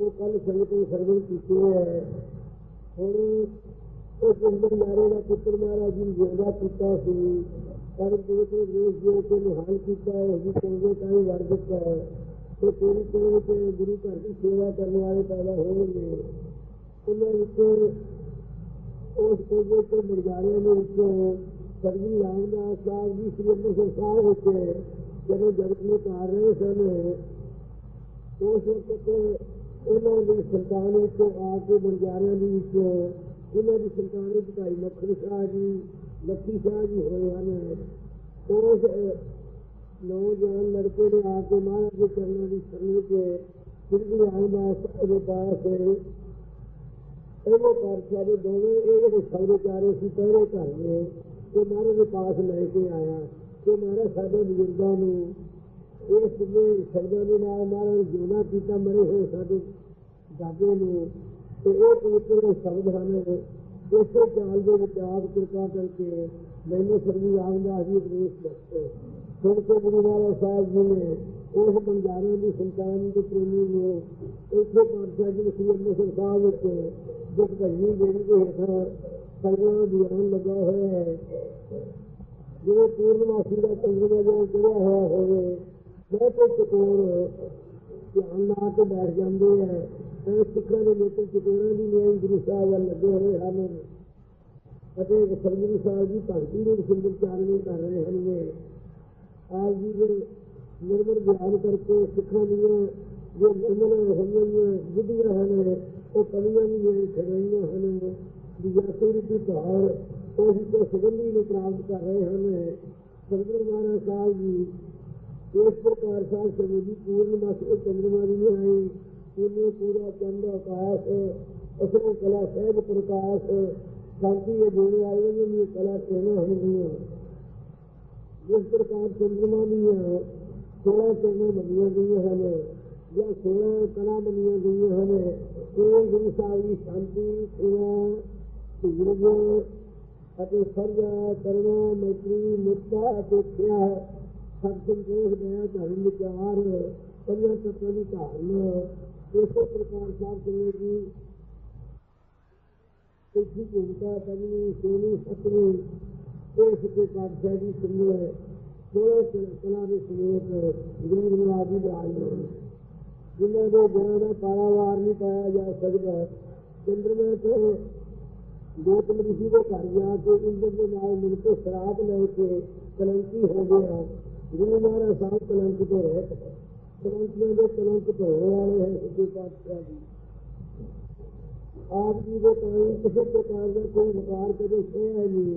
ਉਹ ਕੱਲ ਸੰਗਤ ਨੇ ਸਰਵਣ ਕੀਤੇ ਹੈ। ਹੁਣ ਉਹ ਜਿੰਦਰ ਮਾਰੇ ਦਾ ਪੁੱਤਰ ਮਹਾਰਾਜ ਜੀ ਜਿੰਦਾ ਕੀਤਾ ਸੀ। ਪਰ ਦੇ ਕੇ ਦੇਸ਼ ਦੇ ਕੇ ਨਿਹਾਲ ਕੀਤਾ ਹੈ ਜੀ ਚੰਗੇ ਤਾਂ ਹੀ ਵਰ ਦਿੱਤਾ ਹੈ। ਤੇ ਤੇਰੀ ਕੋਲ ਤੇ ਗੁਰੂ ਘਰ ਦੀ ਸੇਵਾ ਕਰਨ ਵਾਲੇ ਪੈਦਾ ਹੋਣਗੇ। ਉਹਨਾਂ ਵਿੱਚ ਉਸ ਕੋਲੇ ਤੋਂ ਮਰਜਾਰਿਆਂ ਦੇ ਵਿੱਚੋਂ ਸਰਜੀ ਰਾਮਦਾਸ ਸਾਹਿਬ ਜੀ ਸ੍ਰੀ ਅੰਮ੍ਰਿਤਸਰ ਸਾਹਿਬ ਵਿੱਚ ਜਦੋਂ ਜਗਤ ਨੂੰ ਕਰ ਰਹੇ ਸਨ, ਉਸ ਵਕਤ ਉਹਨਾਂ ਦੀ ਸੰਤਾਨ ਵਿੱਚੋਂ ਆ ਕੇ ਮਰਜਾਰਿਆਂ ਦੇ ਵਿੱਚੋਂ, ਉਹਨਾਂ ਦੀ ਸੰਤਾਨ ਵਿੱਚ ਭਾਈ ਮੱਖਣ ਸ਼ਾਹ ਜੀ ਲੱਖੀ ਸ਼ਾਹ ਜੀ ਹੋਏ ਹਨ। ਉਸ ਨੌਜਵਾਨ ਲੜਕੇ ਨੇ ਆ ਕੇ ਮਹਾਰਾਜ ਦੇ ਚਰਨਾਂ ਦੀ ਸ਼ਰਨ ਵਿੱਚ ਸ੍ਰੀ ਰਾਮਦਾਸ ਸਾਹਿਬ ਦੇ ਪਾਸ ਇਹੋ ਪਾਤਸ਼ਾਹ ਦੇ ਦੋਵੇਂ ਇਹ ਜਿਹੜੇ ਚਾਰੇ ਸੀ ਪਹਿਰੇ ਘਰ ਨੇ ਤੇ ਮਹਾਰਾਜ ਦੇ ਪਾਸ ਲੈ ਕੇ ਆਇਆ। ਤੇ ਮਹਾਰਾਜ ਸਾਡੇ ਬਜ਼ੁਰਗਾਂ ਨੂੰ ਇਸ ਦੇ ਸ਼ਬਦਾਂ ਦੇ ਨਾਲ ਮਹਾਰਾਜ ਜਿਉਣਾ ਕੀਤਾ ਮਰੇ ਹੋਏ ਸਾਡੇ ਦਾਦੇ ਨੂੰ ਤੇ ਇਹ ਪਵਿੱਤਰ ਸ਼ਬਦ ਹਨ ਇਸੇ ਚਾਲ ਦੇ ਵਿੱਚ ਆਪ ਕਿਰਪਾ ਕਰਕੇ ਮੈਨੂੰ ਸਰਜੀ ਰਾਮਦਾਸ ਜੀ ਉਪਦੇਸ਼ ਬਖਸ਼ੇ ਸੁਣ ਕੇ ਗੁਰੂ ਮਹਾਰਾਜ ਸਾਹਿਬ ਜੀ ਨੇ ਉਸ ਬੰਜਾਰਿਆਂ ਦੀ ਸੰਤਾਨ ਦੇ ਪ੍ਰੇਮੀ ਨੂੰ ਇੱਥੇ ਪਾਤਸ਼ਾਹ ਜੀ ਸ੍ਰੀ ਅੰਮ੍ਰਿਤਸਰ ਸਾਹਿਬ ਵਿੱਚ ਜਿਸ ਭਜਨੀ ਜਿਹੜੀ ਦੇ ਹੇਠਾਂ ਸੰਗਤਾਂ ਦੀ ਆਨ ਲੱਗਾ ਹੋਇਆ ਹੈ ਜਿਵੇਂ ਪੂਰਨਮਾਸੀ ਦਾ ਚੰਦਰਮਾ ਜਿਵੇਂ ਚੜਿਆ ਹੋਇਆ ਹੋਵੇ ਬਹੁਤ ਚਕੋਰ ਧਿਆਨ ਲਾ ਕੇ ਬੈਠ ਜਾਂਦੇ ਹੈ ਤੇ ਸਿੱਖਾਂ ਦੇ ਲੋਕ ਚਕੋਰਾਂ ਦੀ ਨਿਆਂ ਗੁਰੂ ਸਾਹਿਬ ਵੱਲ ਲੱਗੇ ਹੋਏ ਹਨ। ਅਤੇ ਸਰਗੁਰੂ ਸਾਹਿਬ ਜੀ ਭਗਤੀ ਦੇ ਸੁੰਦਰ ਚਾਰਵੇਂ ਕਰ ਰਹੇ ਹਨ। ਆਪ ਜੀ ਦੇ ਨਿਰਮਲ ਗਿਆਨ ਕਰਕੇ ਸਿੱਖਾਂ ਦੀਆਂ ਜੋ ਨਿਰਮਲ ਹੋਈਆਂ ਬੁੱਧੀਆਂ ਹਨ, ਉਹ ਕਲੀਆਂ ਵੀ ਖੜਾਈਆਂ ਹਨ। ਵਿਜਾਸੂਰੀ ਦੀ ਧਾਰ ਉਹ ਹੀ ਸੁਗੰਧੀ ਨੂੰ ਪ੍ਰਾਪਤ ਕਰ ਰਹੇ ਹਨ। ਸਤਿਗੁਰੂ ਮਹਾਰਾਜ ਸਾਹਿਬ ਜੀ ਇਸ ਪ੍ਰਕਾਰ ਸਾਹਿਬ ਸਮਝੀ ਪੂਰਨ ਮਾਸ ਉਹ ਚੰਦਰਮਾ ਦੀ ਆਈ ਪੂਰਨ ਪੂਰਾ ਚੰਦ ਆਕਾਸ਼, ਅਸਲ ਕਲਾ ਸਹਿਬ ਪ੍ਰਕਾਸ਼, ਸ਼ਾਂਤੀ ਇਹ ਦੇਣ ਵਾਲੇ ਨੇ ਇਹ ਕਲਾ ਕਹਿਣਾ ਹੁੰਦੀਆਂ ਜਿਸ ਪ੍ਰਕਾਰ ਚੰਦਰਮਾ ਦੀਆਂ ਸੋਲਾਂ ਚੰਨਾਂ ਬਣੀਆਂ ਗਈਆਂ ਹਨ, ਜਾਂ ਸੋਲਾਂ ਕਲਾ ਬਣੀਆਂ ਗਈਆਂ ਹਨ, ਇਹ ਗੁਰੂ ਸਾਹਿਬ ਦੀ ਸ਼ਾਂਤੀ, ਸੇਵਾ ਧੀਰਜ ਅਤੇ ਸਰਜਾ ਕਰਨਾ ਮੈਤਰੀ ਮੁਕਤਾ ਅਤੇ ਖਿਆ ਸਭ ਸੰਤੋਖ ਦਇਆ ਧਰਮ ਵਿਚਾਰ ਪੰਜਾਂ ਤੱਤਾਂ ਦੀ ਧਾਰਨਾ ਇਸੇ ਪ੍ਰਕਾਰ ਸਾਹਿਬ ਕਰੇ ਜੀ ਇਸਦੀ ਭੂਮਿਕਾ ਪੰਜਵੀਂ ਛੇਵੀਂ ਸੱਤਵੀਂ ਇਸ ਦੇ ਪਾਤਸ਼ਾਹ ਜੀ ਸੁਣਿਆ ਸੋਲੇ ਕਲਾ ਦੇ ਸਮੇਤ ਗਰੀਬ ਨਵਾਜੀ ਦੇ ਆਏ ਜਿਨ੍ਹਾਂ ਦੇ ਗੁਰਾਂ ਦਾ ਪਾਰਾਵਾਰ ਨਹੀਂ ਪਾਇਆ ਜਾ ਸਕਦਾ ਚੰਦਰਮਾ ਤੋਂ ਗੋਤਮ ਰਿਸ਼ੀ ਦੇ ਘਰ ਜਾ ਕੇ ਇੰਦਰ ਦੇ ਨਾਲ ਮਿਲ ਕੇ ਸ਼ਰਾਬ ਲੈ ਕੇ ਕਲੰਕੀ ਹੋ ਗਿਆ ਗੁਰੂ ਮਹਾਰਾਜ ਸਾਹਿਬ ਕਲੰਕ ਤੋਂ ਰਹਿ ਕਲੰਕੀਆਂ ਦੇ ਕਲੰਕ ਧੋਣ ਵਾਲੇ ਹੈ ਸਿੱਧੇ ਪਾਤਸ਼ਾਹ ਜੀ ਆਪ ਜੀ ਦੇ ਕੋਈ ਕਿਸੇ ਪ੍ਰਕਾਰ ਦਾ ਕੋਈ ਵਿਕਾਰ ਕਦੇ ਸਹਿਆ ਨਹੀਂ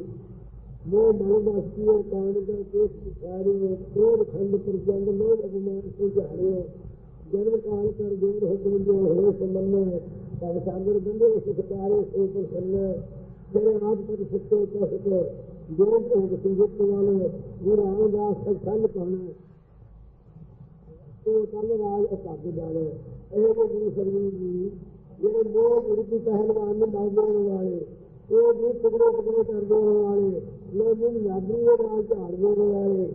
ਮੋਹ ਮਨ ਮਸਤੀ और ਕਾਂਡ ਦਾ ਕੇਸ ਵਿਚਾਰੇ ਕ੍ਰੋਧ ਖੰਡ ਪ੍ਰਜੰਗ ਲੋਭ ਅਭਿਮਾਨ ਸੇ ਜਾੜੇ ਜਨਮ ਕਾਲ ਕਰ ਜੋਰ ਹੁਕਮ ਜੋ ਹੋਏ ਸੰਬੰਧ ਤਬ ਸਾਗਰ ਬੰਦੇ ਇਸ ਸਕਾਰੇ ਸੋ ਪ੍ਰਸੰਨ ਤੇਰੇ ਆਪ ਪਰ ਸਿੱਖੋ ਤਾਂ ਸਿੱਖੋ ਜੋ ਸੰਗਤ ਵਾਲੇ ਗੁਰੂ ਰਾਮਦਾਸ ਦਾ ਸੰਨ ਪਾਣਾ ਉਹ ਕੱਲ ਰਾਜ ਅਪੱਗ ਜਾਣੇ ਇਹ ਗੁਰੂ ਸਰਵੀ ਜੀ, ਜਿਹੜੇ ਮੋਹ ਗੁਰੂ ਪਹਿਲਵਾਨ ਨੂੰ ਮਾਰਨ ਵਾਲੇ, ਉਹ ਵੀ ਟੁਕੜੇ ਟੁਕੜੇ ਕਰਦੇ ਵਾਲੇ, ਲੋਕ ਨੂੰ ਯਾਦਰੀ ਦੇ ਨਾਲ ਝਾੜਦੇ ਵਾਲੇ।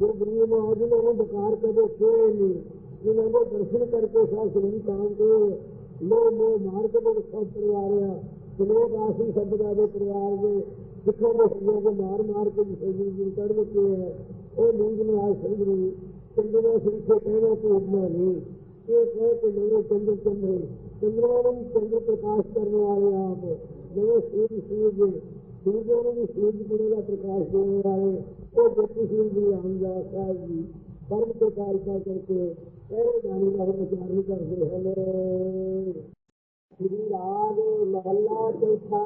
ਜੋ ਗੁਰੂ ਮਹਾਰਾਜ ਨੇ ਉਹ ਬਕਾਰ ਕਦੇ ਕੋਈ ਨਹੀਂ। ਜਿਨ੍ਹਾਂ ਦੇ ਦਰਸ਼ਨ ਕਰਕੇ ਸਾਧ ਸੰਗਤ ਕਾਮ ਕੋ ਲੋ ਮੋ ਮਾਰ ਦੇ ਸਭ ਪਰਿਵਾਰ ਆ। ਸਲੋਕ ਆਸੀ ਸ਼ਬਦਾਂ ਦੇ ਪਰਿਵਾਰ ਦੇ ਸਿੱਖਾਂ ਦੇ ਸਿੰਘਾਂ ਦੇ ਮਾਰ ਮਾਰ ਕੇ ਜਿਸੇ ਜੀ ਕੱਢ ਦਿੱਤੇ ਹੈ ਉਹ ਨੀਂਦ ਨਾਲ ਸੰਗਰੂ ਚੰਦਨਾ ਸਿੰਘ ਕੇ ਕਹਿਣਾ ਕਿ ਉਦਮਾ ਨਹੀਂ। ਇਹ ਕਹੇ ਕਿ ਮੇਰੇ ਚੰਦਰ ਚੰਦਰ, ਚੰਦਰਮਾ ਨੂੰ ਚੰਦਰ ਪ੍ਰਕਾਸ਼ ਕਰਨ ਵਾਲੇ ਆਪ। ਜਿਵੇਂ ਸੂਰਜ ਸੂਰਜ ਸੂਰਜ ਨੂੰ ਵੀ ਸੂਰਜ ਗੁਰੂ ਦਾ ਪ੍ਰਕਾਸ਼ ਦੇਣ ਵਾਲੇ, ਉਹ ਜੋਤੀ ਸਿੰਘ ਜੀ ਰਾਮਦਾਸ ਸਾਹਿਬ ਜੀ, ਪਰਮ ਤੋਂ ਕਾਰਿਕਾ ਕਰਕੇ ਇਹ ਬਾਣੀ ਦਾ ਉਚਾਰਨ ਕਰਦੇ ਹਨ ਸ੍ਰੀ ਰਾਗ ਮਹੱਲਾ ਚੌਥਾ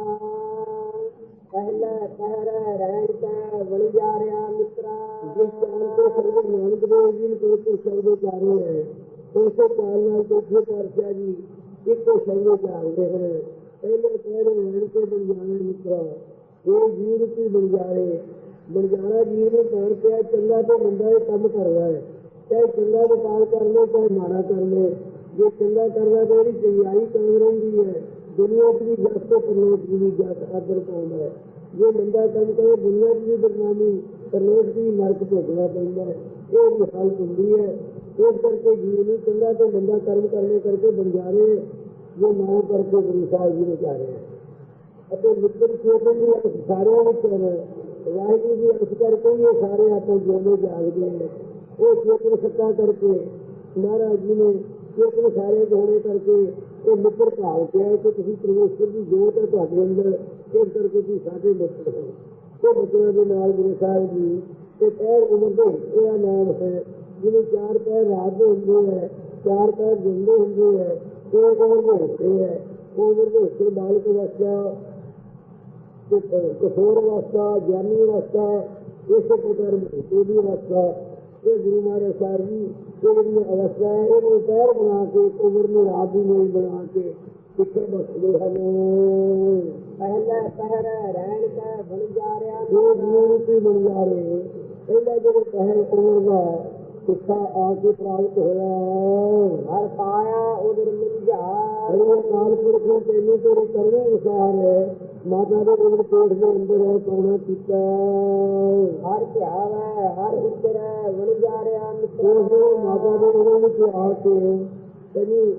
ਪਹਿਲਾ ਪਹਿਰ ਰਹਿਣ ਕੈ ਬਣ ਮਿੱਤਰਾ ਜਿਸ ਚਾਲ ਤੋਂ ਸਰਵੇ ਨਾਨਕ ਦੇਵ ਜੀ ਨੇ ਕੋਈ ਸ਼ਬਦ ਉਚਾਰੇ ਹੈ ਉਸੇ ਚਾਲ ਨਾਲ ਦੇਖੇ ਪਰਚਾ ਜੀ ਇੱਕੋ ਸੰਗੇ ਚਾਲਦੇ ਹਨ ਪਹਿਲੇ ਪਹਿਲੇ ਰਣ ਕੇ ਬਣ ਮਿੱਤਰਾ ਇਹ ਜੀਵ ਕੀ ਬਣ ਜਾਏ ਜੀਵ ਨੂੰ ਕਹਿਣ ਪਿਆ ਚੰਗਾ ਤੇ ਬੰਦਾ ਇਹ ਕੰਮ ਕਰਦਾ ਹੈ ਚਾਹੇ ਚੰਗਾ ਵਪਾਰ ਕਰ ਲੈ ਚਾਹੇ ਮਾੜਾ ਕਰ ਲੈ ਜੇ ਚੰਗਾ ਕਰਦਾ ਤਾਂ ਇਹਦੀ ਚੰਗਿਆਈ ਕਾਇਮ ਰਹਿੰਦੀ ਹੈ। ਦੁਨੀਆ 'ਚ ਵੀ ਜਸ ਤੇ ਪਰਲੋਕ 'ਚ ਵੀ ਜਸ ਆਦਰ ਪਾਉਂਦਾ ਹੈ ਜੇ ਬੰਦਾ ਕੰਮ ਕਰੇ ਦੁਨੀਆ 'ਚ ਵੀ ਬਦਨਾਮੀ ਪਰਲੋਕ 'ਚ ਵੀ ਨਰਕ ਭੋਗਣਾ ਪੈਂਦਾ ਹੈ ਇਹ ਮਿਸਾਲ ਹੁੰਦੀ ਹੈ ਇਸ ਕਰਕੇ ਜੀਵ ਨੂੰ ਚੰਗਾ ਤੇ ਬੰਦਾ ਕਰਮ ਕਰਨੇ ਕਰਕੇ ਬੰਜਾਰੇ ਜੋ ਨਾ ਕਰਕੇ ਗੁਰੂ ਸਾਹਿਬ ਜੀ ਨੇ ਕਹ ਰਹੇ ਹਨ ਅਤੇ ਮਿੱਤਰ ਚੇਤਨ ਦੀ ਅਸ ਸਾਰਿਆਂ ਵਿੱਚ ਹੈ ਵਾਹਿਗੁਰੂ ਦੀ ਅਸ ਕਰਕੇ ਹੀ ਇਹ ਸਾਰੇ ਆਪਾਂ ਜਿਉਂਦੇ ਜਾਗਦੇ ਨੇ ਉਹ ਚੇਤਨ ਸੱਤਾ ਕਰਕੇ ਮਹਾਰਾਜ ਜੀ ਨੇ ਚੇਤਨ ਸਾਰੇ ਹੋਣੇ ਕਰਕੇ ਇਹ ਮਿੱਤਰ ਭਾਵ ਕਿਹਾ ਕਿ ਤੁਸੀਂ ਪ੍ਰਵੇਸ਼ਰ ਦੀ ਜੋਤ ਹੈ ਤੁਹਾਡੇ ਅੰਦਰ, ਇਸ ਕਰਕੇ ਤੁਸੀਂ ਸਾਡੇ ਮਿੱਤਰ ਹੋ। ਤੇ ਬੱਚਿਆਂ ਦੇ ਨਾਲ ਗੁਰੂ ਸਾਹਿਬ ਜੀ ਤੇ ਪੈਰ ਉਮਰ ਦੇ ਇਹ ਨਾਮ ਹੈ, ਜਿਹਨੂੰ ਚਾਰ ਪੈਰ ਰਾਤ ਦੇ ਹੁੰਦੇ ਹੈ, ਚਾਰ ਪੈਰ ਜਿੰਦੇ ਹੁੰਦੇ ਹੈ ਇਹ ਉਮਰ ਦੇ ਹੁੰਦੇ ਹੈ ਉਮਰ ਦੇ ਉੱਤੇ ਬਾਲਕ ਅਵਸਥਾ ਤੇ ਕਠੋਰ ਅਵਸਥਾ, ਗਿਆਨੀ ਅਵਸਥਾ, ਇਸੇ ਪ੍ਰਕਾਰ ਦੀ ਵੀ ਅਵਸਥਾ। ਇਹ ਗੁਰੂ ਮਹਾਰਾਜ ਸਾਹਿਬ ਜੀ ਇਹ ਜਿਹੜੀ ਅਵਸਥਾ ਹੈ ਇਹਨੂੰ ਪੈਰ ਬਣਾ ਕੇ ਉਮਰ ਨੂੰ ਰਾਤ ਦੀ ਨਹੀਂ ਬਣਾ ਕੇ ਕਿੱਥੇ ਬਸਦੇ ਹਨ ਪਹਿਲਾ ਪਹਿਰ ਰਹਿਣ ਕਾ ਬਣ ਜਾ ਰਿਆ ਉਹ ਜੀਵਨ ਕੀ ਬਣ ਜਾ ਰਹੇ ਪਹਿਲਾ ਜਦੋਂ ਪਹਿਲ ਉਮਰ ਦਾ ਸਿੱਖਾ ਆ ਕੇ ਪ੍ਰਾਪਤ ਹੋਇਆ ਹਰ ਪਾਇਆ ਉਦਰ ਮਿੰਝਾ ਅਰੇ ਕਾਲ ਪੁਰਖ ਨੇ ਤੈਨੂੰ ਤੇਰੇ ਕਰਨੇ ਅਨੁਸਾਰ ਮਾਤਾ ਦੇ ਉਦਰ ਪੇਟ ਦੇ ਅੰਦਰ ਹੈ ਪਾਉਣਾ ਕੀਤਾ। ਹਰ ਧਿਆਵੈ ਹਰ ਉਤਰੈ ਬਣ ਜਾ ਰਿਆ ਮਿੱਤਰ ਉਹ ਮਾਤਾ ਦੇ ਉਦਰ ਵਿੱਚ ਆ ਕੇ ਤੈਨੂੰ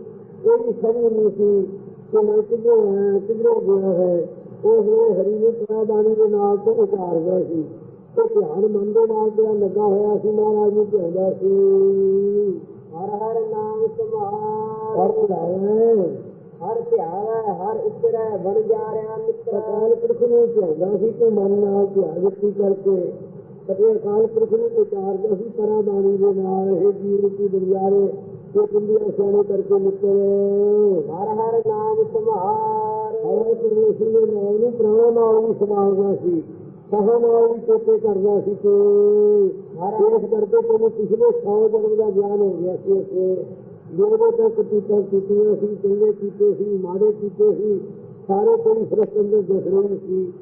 ਕੋਈ ਸਮਝ ਨਹੀਂ ਸੀ ਕਿ ਮੈਂ ਕਿੱਧਰੋਂ ਆਇਆ ਕਿੱਧਰੋਂ ਗਿਆ ਹੈ? ਉਹ ਵੇਲੇ ਹਰੀ ਨੂੰ ਬਾਣੀ ਦੇ ਨਾਲ ਤੋਂ ਉਤਾਰ ਗਿਆ ਸੀ। ਤੇ ਧਿਆਨ ਮਨ ਦੇ ਨਾਲ ਜਿਹੜਾ ਲੱਗਾ ਹੋਇਆ ਸੀ ਮਹਾਰਾਜ ਨੂੰ ਧਿਆਉਂਦਾ ਸੀ ਹਰ ਹਰ ਨਾਮ ਤੁਮਾਰ ਹਰ ਚੜਾਇਆ ਹਰ ਧਿਆਵੈ ਹਰ ਉਤਰੈ ਬਣ ਜਾ ਰਿਆ ਮਿੱਤਰ ਅਕਾਲ ਪੁਰਖ ਨੂੰ ਧਿਆਉਂਦਾ ਸੀ ਤੇ ਮਨ ਨਾਲ ਧਿਆਨ ਦਿੱਤੀ ਕਰਕੇ ਕਦੇ ਅਕਾਲ ਪੁਰਖ ਨੂੰ ਉਤਾਰਦਾ ਸੀ ਪਰਾਂ ਬਾਣੀ ਦੇ ਨਾਲ ਇਹ ਜੀਵ ਰੂਪੀ ਦੁਨਿਆਰੇ ਇਹ ਦੁਨੀਆ ਸੋਹਣੇ ਕਰਕੇ ਮਿੱਤਰ। ਹਰ ਹਰ ਨਾਮ ਤੁਮਾਰ ਹਰ ਪਰਮੇਸ਼ਰ ਦੇ ਨਾਮ ਨੂੰ ਪ੍ਰਾਣਾ ਨਾਲ ਵੀ ਸਮਾਲਦਾ ਸੀ ਸਹਾ ਨਾਲ ਵੀ ਚੇਤੇ ਕਰਦਾ ਸੀ ਤੇ ਇਸ ਕਰਕੇ ਤੈਨੂੰ ਪਿਛਲੇ 100 ਜਨਮ ਦਾ ਗਿਆਨ ਹੋ ਗਿਆ ਸੀ ਇਸੇ ਜਿਹੜੇ ਤੱਕ ਕੀਤਾਂ ਕੀਤੀਆਂ ਸੀ ਚੰਗੇ ਕੀਤੇ ਸੀ, ਮਾੜੇ ਕੀਤੇ ਸੀ, ਸਾਰੇ ਕੋਈ ਸ੍ਰਿਸ਼ਟ ਅੰਦਰ ਦਿਖ ਰਹੇ ਸੀ।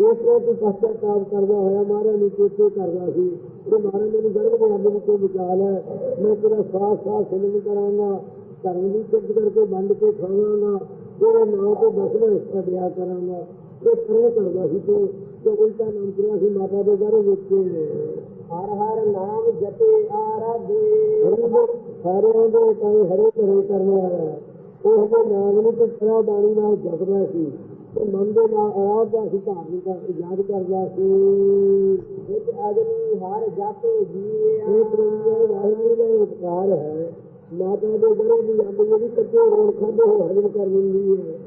ਇਸ ਤਰ੍ਹਾਂ ਤੂੰ ਪਛਤਾਵਾ ਕਰਦਾ ਹੋਇਆ, ਮਹਾਰਾਜ ਨੂੰ ਚੇਤੇ ਕਰਦਾ ਸੀ। ਕਿ ਮਹਾਰਾਜ ਮੈਨੂੰ ਗਰਭ ਦੇ ਅੰਦਰ ਵਿੱਚੋਂ ਬਚਾ ਲੈ ਮੈਂ ਤੇਰਾ ਸਾਥ ਸਾਥ ਸਿਮਰਨ ਕਰਾਂਗਾ। ਧਰਮ ਦੀ ਚੁੱਪ ਕਰਕੇ ਵੰਡ ਕੇ ਖਾਵਾਂਗਾ। ਤੇਰੇ ਨਾਂ ਤੋਂ ਦਸਵੇਂ ਹਿੱਸਾ ਦਿਆ ਕਰਾਂਗਾ। ਇਹ ਪ੍ਰੇਰ ਕਰਦਾ ਸੀ ਤੇ। ਤੇ ਉਲਟਾ ਨਾਮ ਕਿਹਾ ਸੀ ਮਾਤਾ ਦੇ ਗਰਭ ਵਿੱਚ। ਹਰ ਹਰ ਨਾਮ ਜਪੇ ਆਰਾਧੇ। ਸਾਰਿਆਂ ਦੇ ਕਾਇ ਹਰੇ ਭਰੇ ਕਰਨ ਵਾਲਾ ਉਹ ਦੇ ਨਾਮ ਨੂੰ ਤੇ ਬਾਣੀ ਨਾਲ ਜਪਦਾ ਸੀ। ਤੇ ਮਨ ਦੇ ਨਾਲ ਆਰਾਧਦਾ ਸੀ ਧਾਰਮਿਕ ਯਾਦ ਕਰਦਾ ਸੀ। ਜਿਤ ਅਗਨੀ ਹਰ ਜਪ ਜੀਵੇ ਇਹ ਪ੍ਰੇਮ ਵਾਹਿਗੁਰੂ ਦਾ ਉਪਕਾਰ ਹੈ। ਮਾਤਾ ਦੇ ਗਰਭ ਦੀ ਅੰਬ ਜਿਹੜੀ ਕੱਚੇ ਰੋਣ ਖਾਂਦੇ ਹੋ ਹਜਮ ਕਰ ਦਿੰਦੀ ਹੈ।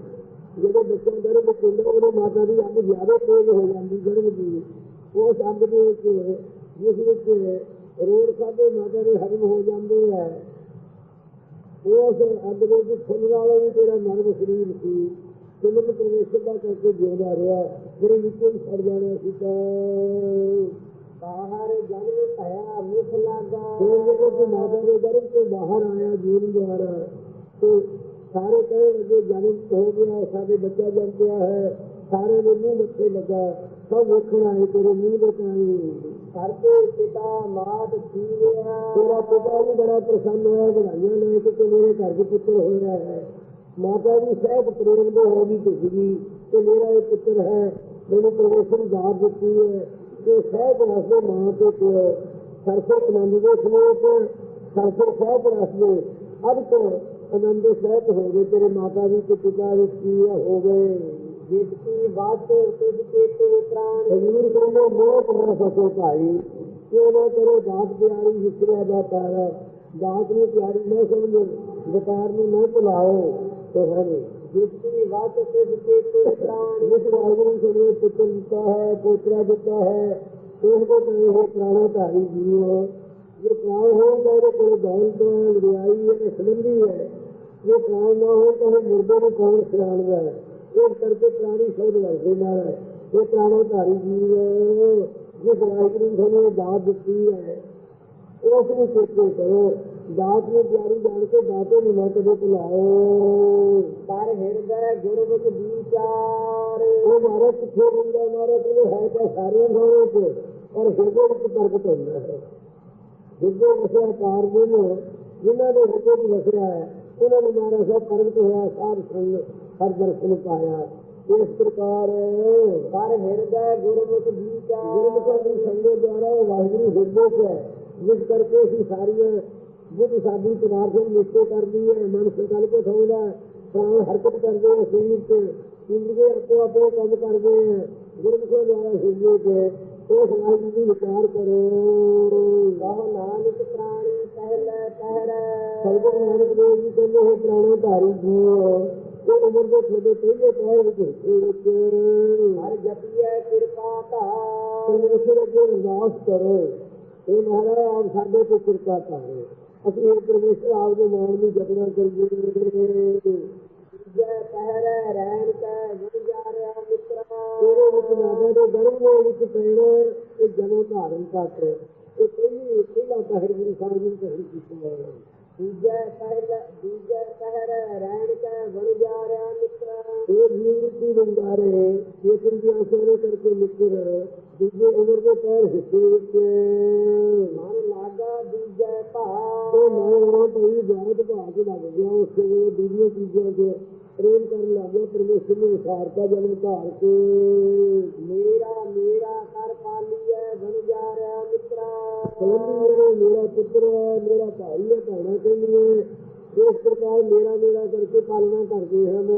ਜਦੋਂ ਬੱਚਾ ਗਰਭ ਵਿੱਚ ਹੁੰਦਾ ਉਹਨੇ ਮਾਤਾ ਦੀ ਅੰਬ ਜ਼ਿਆਦਾ ਤੇਜ਼ ਹੋ ਜਾਂਦੀ, ਗਰਭ ਦੀ। ਉਸ ਅੰਬ ਦੇ ਵਿੱਚ, ਜਿਸ ਵਿੱਚ ਰੋੜ ਖਾਂਦੇ ਮਾਤਾ ਦੇ ਹਜਮ ਹੋ ਜਾਂਦੇ ਹੈ ਉਸ ਅੰਬ ਦੇ ਫੁੱਲ ਵਾਲਾ ਵੀ ਤੇਰਾ ਨਰਮ ਸਰੀਰ ਸੀ। ਸਿਮਰਨ ਪ੍ਰਵੇਸ਼ ਦਾ ਕਰਕੇ ਜਿਉਂਦਾ ਰਿਹਾ। ਜਿਹੜੇ ਵਿੱਚੋਂ ਛੱਡ ਜਾਣਾ ਸੀ ਤਾਂ। ਬਾਹਰ ਜਨਮ ਭਇਆ ਮੁਖ ਲਾਗਾ। ਫਿਰ ਜਦੋਂ ਤੂੰ ਮਾਤਾ ਦੇ ਗਰਭ ਤੋਂ ਬਾਹਰ ਆਇਆ ਜੀਵਨ ਦੁਆਰਾ ਤੇ ਸਾਰੇ ਕਹਿਣ ਲੱਗੇ ਜਨਮ ਹੋ ਗਿਆ ਸਾਡੇ ਬੱਚਾ ਜੰਮ ਗਿਆ ਹੈ। ਸਾਰੇ ਦੇ ਮੂੰਹ ਮੱਥੇ ਲੱਗਾ। ਸਭ ਵੇਖਣ ਆਏ ਤੇਰੇ ਮੂੰਹ ਦੇ ਕਾਈ ਕਰਦੇ ਪਿਤਾ ਮਾਤ ਜੀਵਿਆ ਤੇਰਾ ਪਿਤਾ ਵੀ ਬੜਾ ਪ੍ਰਸੰਨ ਹੋਇਆ ਵਧਾਈਆਂ ਲੈ ਕੇ ਮੇਰੇ ਘਰ ਦੇ ਪੁੱਤਰ ਹੋਇਆ ਹੈ ਮਾਤਾ ਵੀ ਸਹਿਬ ਪ੍ਰੇਮ ਦੇ ਹੋ ਗਈ ਭਿੱਜੀ ਕਿ ਮੇਰਾ ਇਹ ਪੁੱਤਰ ਹੈ ਮੈਨੂੰ ਪ੍ਰਵੇਸ਼ਨ ਦਾਤ ਦਿੱਤੀ ਹੈ ਕਿ ਸਹਿਬ ਰਸਦੇ ਮਾਂ ਤੇ ਪਿਓ ਸਰਸੇ ਆਨੰਦ ਦੇ ਸਮੇਤ ਸਰਸੇ ਸਹਿਬ ਰਸਦੇ ਅਬ ਤੋਂ ਆਨੰਦ ਸਹਿਤ ਹੋ ਗਏ ਤੇਰੇ ਮਾਤਾ ਵੀ ਤੇ ਪਿਤਾ ਵੀ ਕੀ ਹੋ ਗਏ। ਕੀ ਬਾਤ ਤਿਜ ਕੇ ਤੇ ਪ੍ਰਾਣ ਹਜ਼ੂਰ ਕਹਿੰਦੇ ਮੋਹ ਪਰ ਫਸੇ ਭਾਈ ਕਿ ਉਹ ਤੇਰੇ ਦਾਤ ਪਿਆਰੀ ਵਿਸਰਿਆ ਦਾ ਤਾਰਾ ਦਾਤ ਨੂੰ ਪਿਆਰੀ ਨਾ ਸਮਝੋ ਵਪਾਰ ਨੂੰ ਨਾ ਭੁਲਾਓ ਤੁਹਾਨੇ ਜਿਤ ਕੀ ਬਾਤ ਤਿਜ ਕੇ ਤੇ ਪ੍ਰਾਣ ਇਸ ਵਾਹਿਗੁਰੂ ਨੇ ਪੁੱਤਰ ਦਿੱਤਾ ਹੈ ਪੋਤਰਾ ਦਿੱਤਾ ਹੈ ਉਸ ਦੇ ਤੇ ਇਹ ਪ੍ਰਾਣਾ ਧਾਰੀ ਜੀਵ ਜੇ ਪ੍ਰਾਣ ਹੋਣ ਤਾਂ ਇਹਦੇ ਕੋਲ ਦੌਲਤ ਹੈ ਵਡਿਆਈ ਹੈ ਸੰਬੰਧੀ ਹੈ। ਜੇ ਪ੍ਰਾਣ ਨਾ ਹੋਣ ਤਾਂ ਨੂੰ ਇਸ ਕਰਕੇ ਪ੍ਰਾਣੀ ਸ਼ਬਦ ਵਰਦੇ ਨਾਲ ਇਹ ਪ੍ਰਾਣਾ ਧਾਰੀ ਜੀਵ ਹੈ ਜਿਸ ਵਾਹਿਗੁਰੂ ਨੇ ਤੁਹਾਨੂੰ ਦਾਤ ਦਿੱਤੀ ਹੈ। ਉਸ ਨੂੰ ਚੇਤੇ ਕਰੋ ਦਾਤ ਨੂੰ ਪਿਆਰੀ ਜਾਣ ਕੇ ਦਾਤੇ ਨੂੰ ਨਾ ਕਦੇ ਭੁਲਾਓ। ਕਰ ਹਿਰਦੈ ਗੁਰਮੁਖ ਵਿਚਾਰ। ਉਹ ਮਾਰਾ ਕਿੱਥੇ ਹੁੰਦਾ? ਮਾਰਾ ਕੋਲ ਹੈ ਤਾਂ ਸਾਰਿਆਂ ਥਾਵਾਂ 'ਚ ਪਰ ਹਿਰਦੇ ਵਿੱਚ ਪ੍ਰਗਟ ਹੁੰਦਾ ਹੈ। ਜਿੱਦੇ ਵਸਿਆ ਪਾਰਬਨ ਜਿਨ੍ਹਾਂ ਦੇ ਹਿਰਦੇ ਵਿੱਚ ਵਸਿਆ ਹੈ ਉਹਨਾਂ ਨੂੰ ਮਾਰਾ ਸਭ ਪ੍ਰਗਟ ਹੋਇਆ ਸਾਧ ਸੰਗ ਹਰ ਦਰਸ਼ਨ ਪਾਇਆ। ਇਸ ਪ੍ਰਕਾਰ ਕਰ ਹਿਰਦੈ ਗੁਰਮੁਖ ਵਿਚਾਰ ਗੁਰਮੁਖਾਂ ਦੀ ਸੰਗਤ ਦੁਆਰਾ ਵਾਹਿਗੁਰੂ ਹਿਰਦੇ 'ਚ ਹੈ। ਜਿਸ ਕਰਕੇ ਅਸੀਂ ਸਾਰੀਆਂ ਬੁੱਧ ਸਾਡੀ ਪਦਾਰਥ ਨੂੰ ਨਿਸ਼ਚੈ ਕਰਦੀ ਹੈ ਮਨ ਸੰਕਲਪ ਉਠਾਉਂਦਾ ਪ੍ਰਾਣ ਹਰਕਤ ਕਰਦੇ ਹੈ ਸਰੀਰ 'ਚ ਇੰਦਰੀਏ ਆਪੋ ਆਪਣੇ ਕੰਮ ਕਰਦੇ ਹੈ ਗੁਰਮੁਖਾਂ ਦੁਆਰਾ ਹਿਰਦੇ 'ਚ ਉਸ ਵਾਹਿਗੁਰੂ ਦੀ ਵਿਚਾਰ ਕਰੋ। ਕਹੋ ਨਾਨਕ ਪ੍ਰਾਣੀ ਪਹਿਲੇ ਪਹਿਰੇ। ਸਰਬਤ ਨਾਨਕ ਦੇਵ ਜੀ ਕਹਿੰਦੇ ਹੋ ਪ੍ਰਾਣਾ ਧਾਰੀ ਜੀਓ ਉਹ ਉਮਰ ਦੇ ਤੁਹਾਡੇ ਪਹਿਲੇ ਪੈਰ ਵਿੱਚ ਵਿੱਚ ਹਰ ਜਪੀਐ ਕਿਰਪਾ ਧਾਰ। ਪਰਮੇਸ਼ਰ ਅੱਗੇ ਅਰਦਾਸ ਕਰੋ ਇਹ ਮਹਾਰਾਜ ਆਪ ਸਾਡੇ ਤੇ ਕਿਰਪਾ ਕਰੋ। ਅਸੀਂ ਇਹ ਪਰਮੇਸ਼ਰ ਆਪ ਦੇ ਨਾਮ ਨੂੰ ਜਪਣਾ ਕਰੀਏ। ਜੈ ਪਹਿਰੇ ਰਹਿਣ ਕੈ ਗੁਰ ਜਾਰਿਆ ਮਿੱਤਰਾ। ਇਹਦੇ ਵਿੱਚ ਮਾਤਾ ਦੇ ਗਰਭ ਦੇ ਵਿੱਚ ਪੈਣਾ ਇਹ ਜਨਮ ਧਾਰਨ ਤੱਕ। ਇਹ ਪਹਿਲੀ ਪਹਿਲਾ ਪਹਿਰ ਗੁਰੂ ਸਾਹਿਬ ਜੀ ਨੇ ਕਹਿ ਕੀਤਾ ਹੈ ਦੂਜੈ ਪਹਿਲੇ ਦੂਜੈ ਪਹਿਰੇ ਰਹਿਣ ਕੈ ਗੁਰ ਜਾਰਿਆ ਮਿੱਤਰਾ। ਇਹ ਨਿਵೃತ್ತಿ ਬੰਦਾਰੇ ਚੇਤਨ ਦੀ ਆਸਰੇ ਕਰਕੇ ਮਿੱਤਰ ਦੂਜੇ ਉਮਰ ਦੇ ਪੈਰ ਹਿੱਸੇ ਵਿੱਚ। ਮਨ ਲਾਗਾ ਦੂਜੈ ਭਾ ਉਹ ਮੈਂ ਪਈ ਜਾਤ ਭਾਗ ਲੱਗ ਗਿਆ ਉਸ ਵੇਲੇ ਦੂਜੀਆਂ ਚੀਜ਼ਾਂ ਤੇ। ਪ੍ਰੇਮ ਕਰਨ ਲੱਗ ਗਿਆ ਪਰਮੇਸ਼ਰ ਨੇ ਸਾਰਤਾ ਜਨਮ ਧਾਰ ਕੇ ਮੇਰਾ ਮੇਰਾ ਕਰ ਪਾਲੀਐ ਗੁਰ ਜਾਰਿਆ ਮਿੱਤਰਾ। ਕਲੰਦੀ ਮੇਰੇ ਮੇਰਾ ਪੁੱਤਰ ਹੈ ਮੇਰਾ ਭਾਈ ਹੈ ਭੈਣਾਂ ਕਹਿੰਦੀਆਂ ਇਸ ਪ੍ਰਕਾਰ ਮੇਰਾ ਮੇਰਾ ਕਰਕੇ ਪਾਲਣਾ ਕਰਦੇ ਹਨ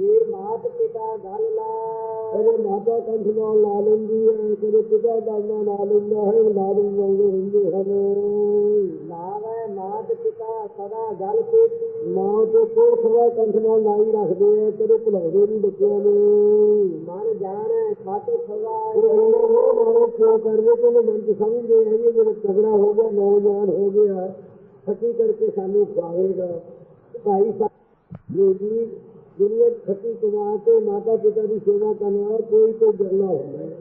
ਮੇਰ ਮਾਤ ਪਿਤਾ ਗੱਲ ਲਾ। ਕਦੇ ਮਾਤਾ ਕੰਠ ਨਾਲ ਲਾ ਲੈਂਦੀ ਹੈ ਕਦੇ ਪਿਤਾ ਦਾ ਨਾਂ ਲਾ ਲੈਂਦਾ ਹੈ ਲਾਡ ਲਾਉਂਦੇ ਰਹਿੰਦੇ ਹਨ। ਪਿਤਾ ਸਦਾ ਗੱਲ ਪੇਤੀ ਮਾਂ ਤੇ ਕੋਈ ਸਵਾ ਕੰਠ ਨਾਲ ਲਾਈ ਰੱਖਦੇ ਆ ਕਦੇ ਭੁਲਾਉਂਦੇ ਨਹੀਂ ਬੱਚਿਆਂ ਨੂੰ। ਮਨ ਜਾਣੈ ਉਹ ਸਵਾਏ ਉਹਨਾਂ ਨੂੰ ਮਾਰੇ ਕਿਉਂ ਕਰਦੇ ਕਿ ਉਹ ਮਨ ਚ ਸਮਝਦੇ ਹੈ ਕਿ ਜਿਹੜਾ ਤਗੜਾ ਹੋ ਗਿਆ ਨੌਜਵਾਨ ਹੋ ਗਿਆ ਖੱਟੀ ਕਰਕੇ ਸਾਨੂੰ ਖਵਾਵੇਗਾ। ਭਾਈ ਸਾਹਿਬ ਜੀ ਦੁਨੀਆ ਖੱਟੀ ਕਮਾ ਕੇ ਮਾਤਾ ਪਿਤਾ ਦੀ ਸੇਵਾ ਕਰਨ ਕੋਈ ਕੋਈ ਜਰਨਾ ਹੁੰਦਾ ਹੈ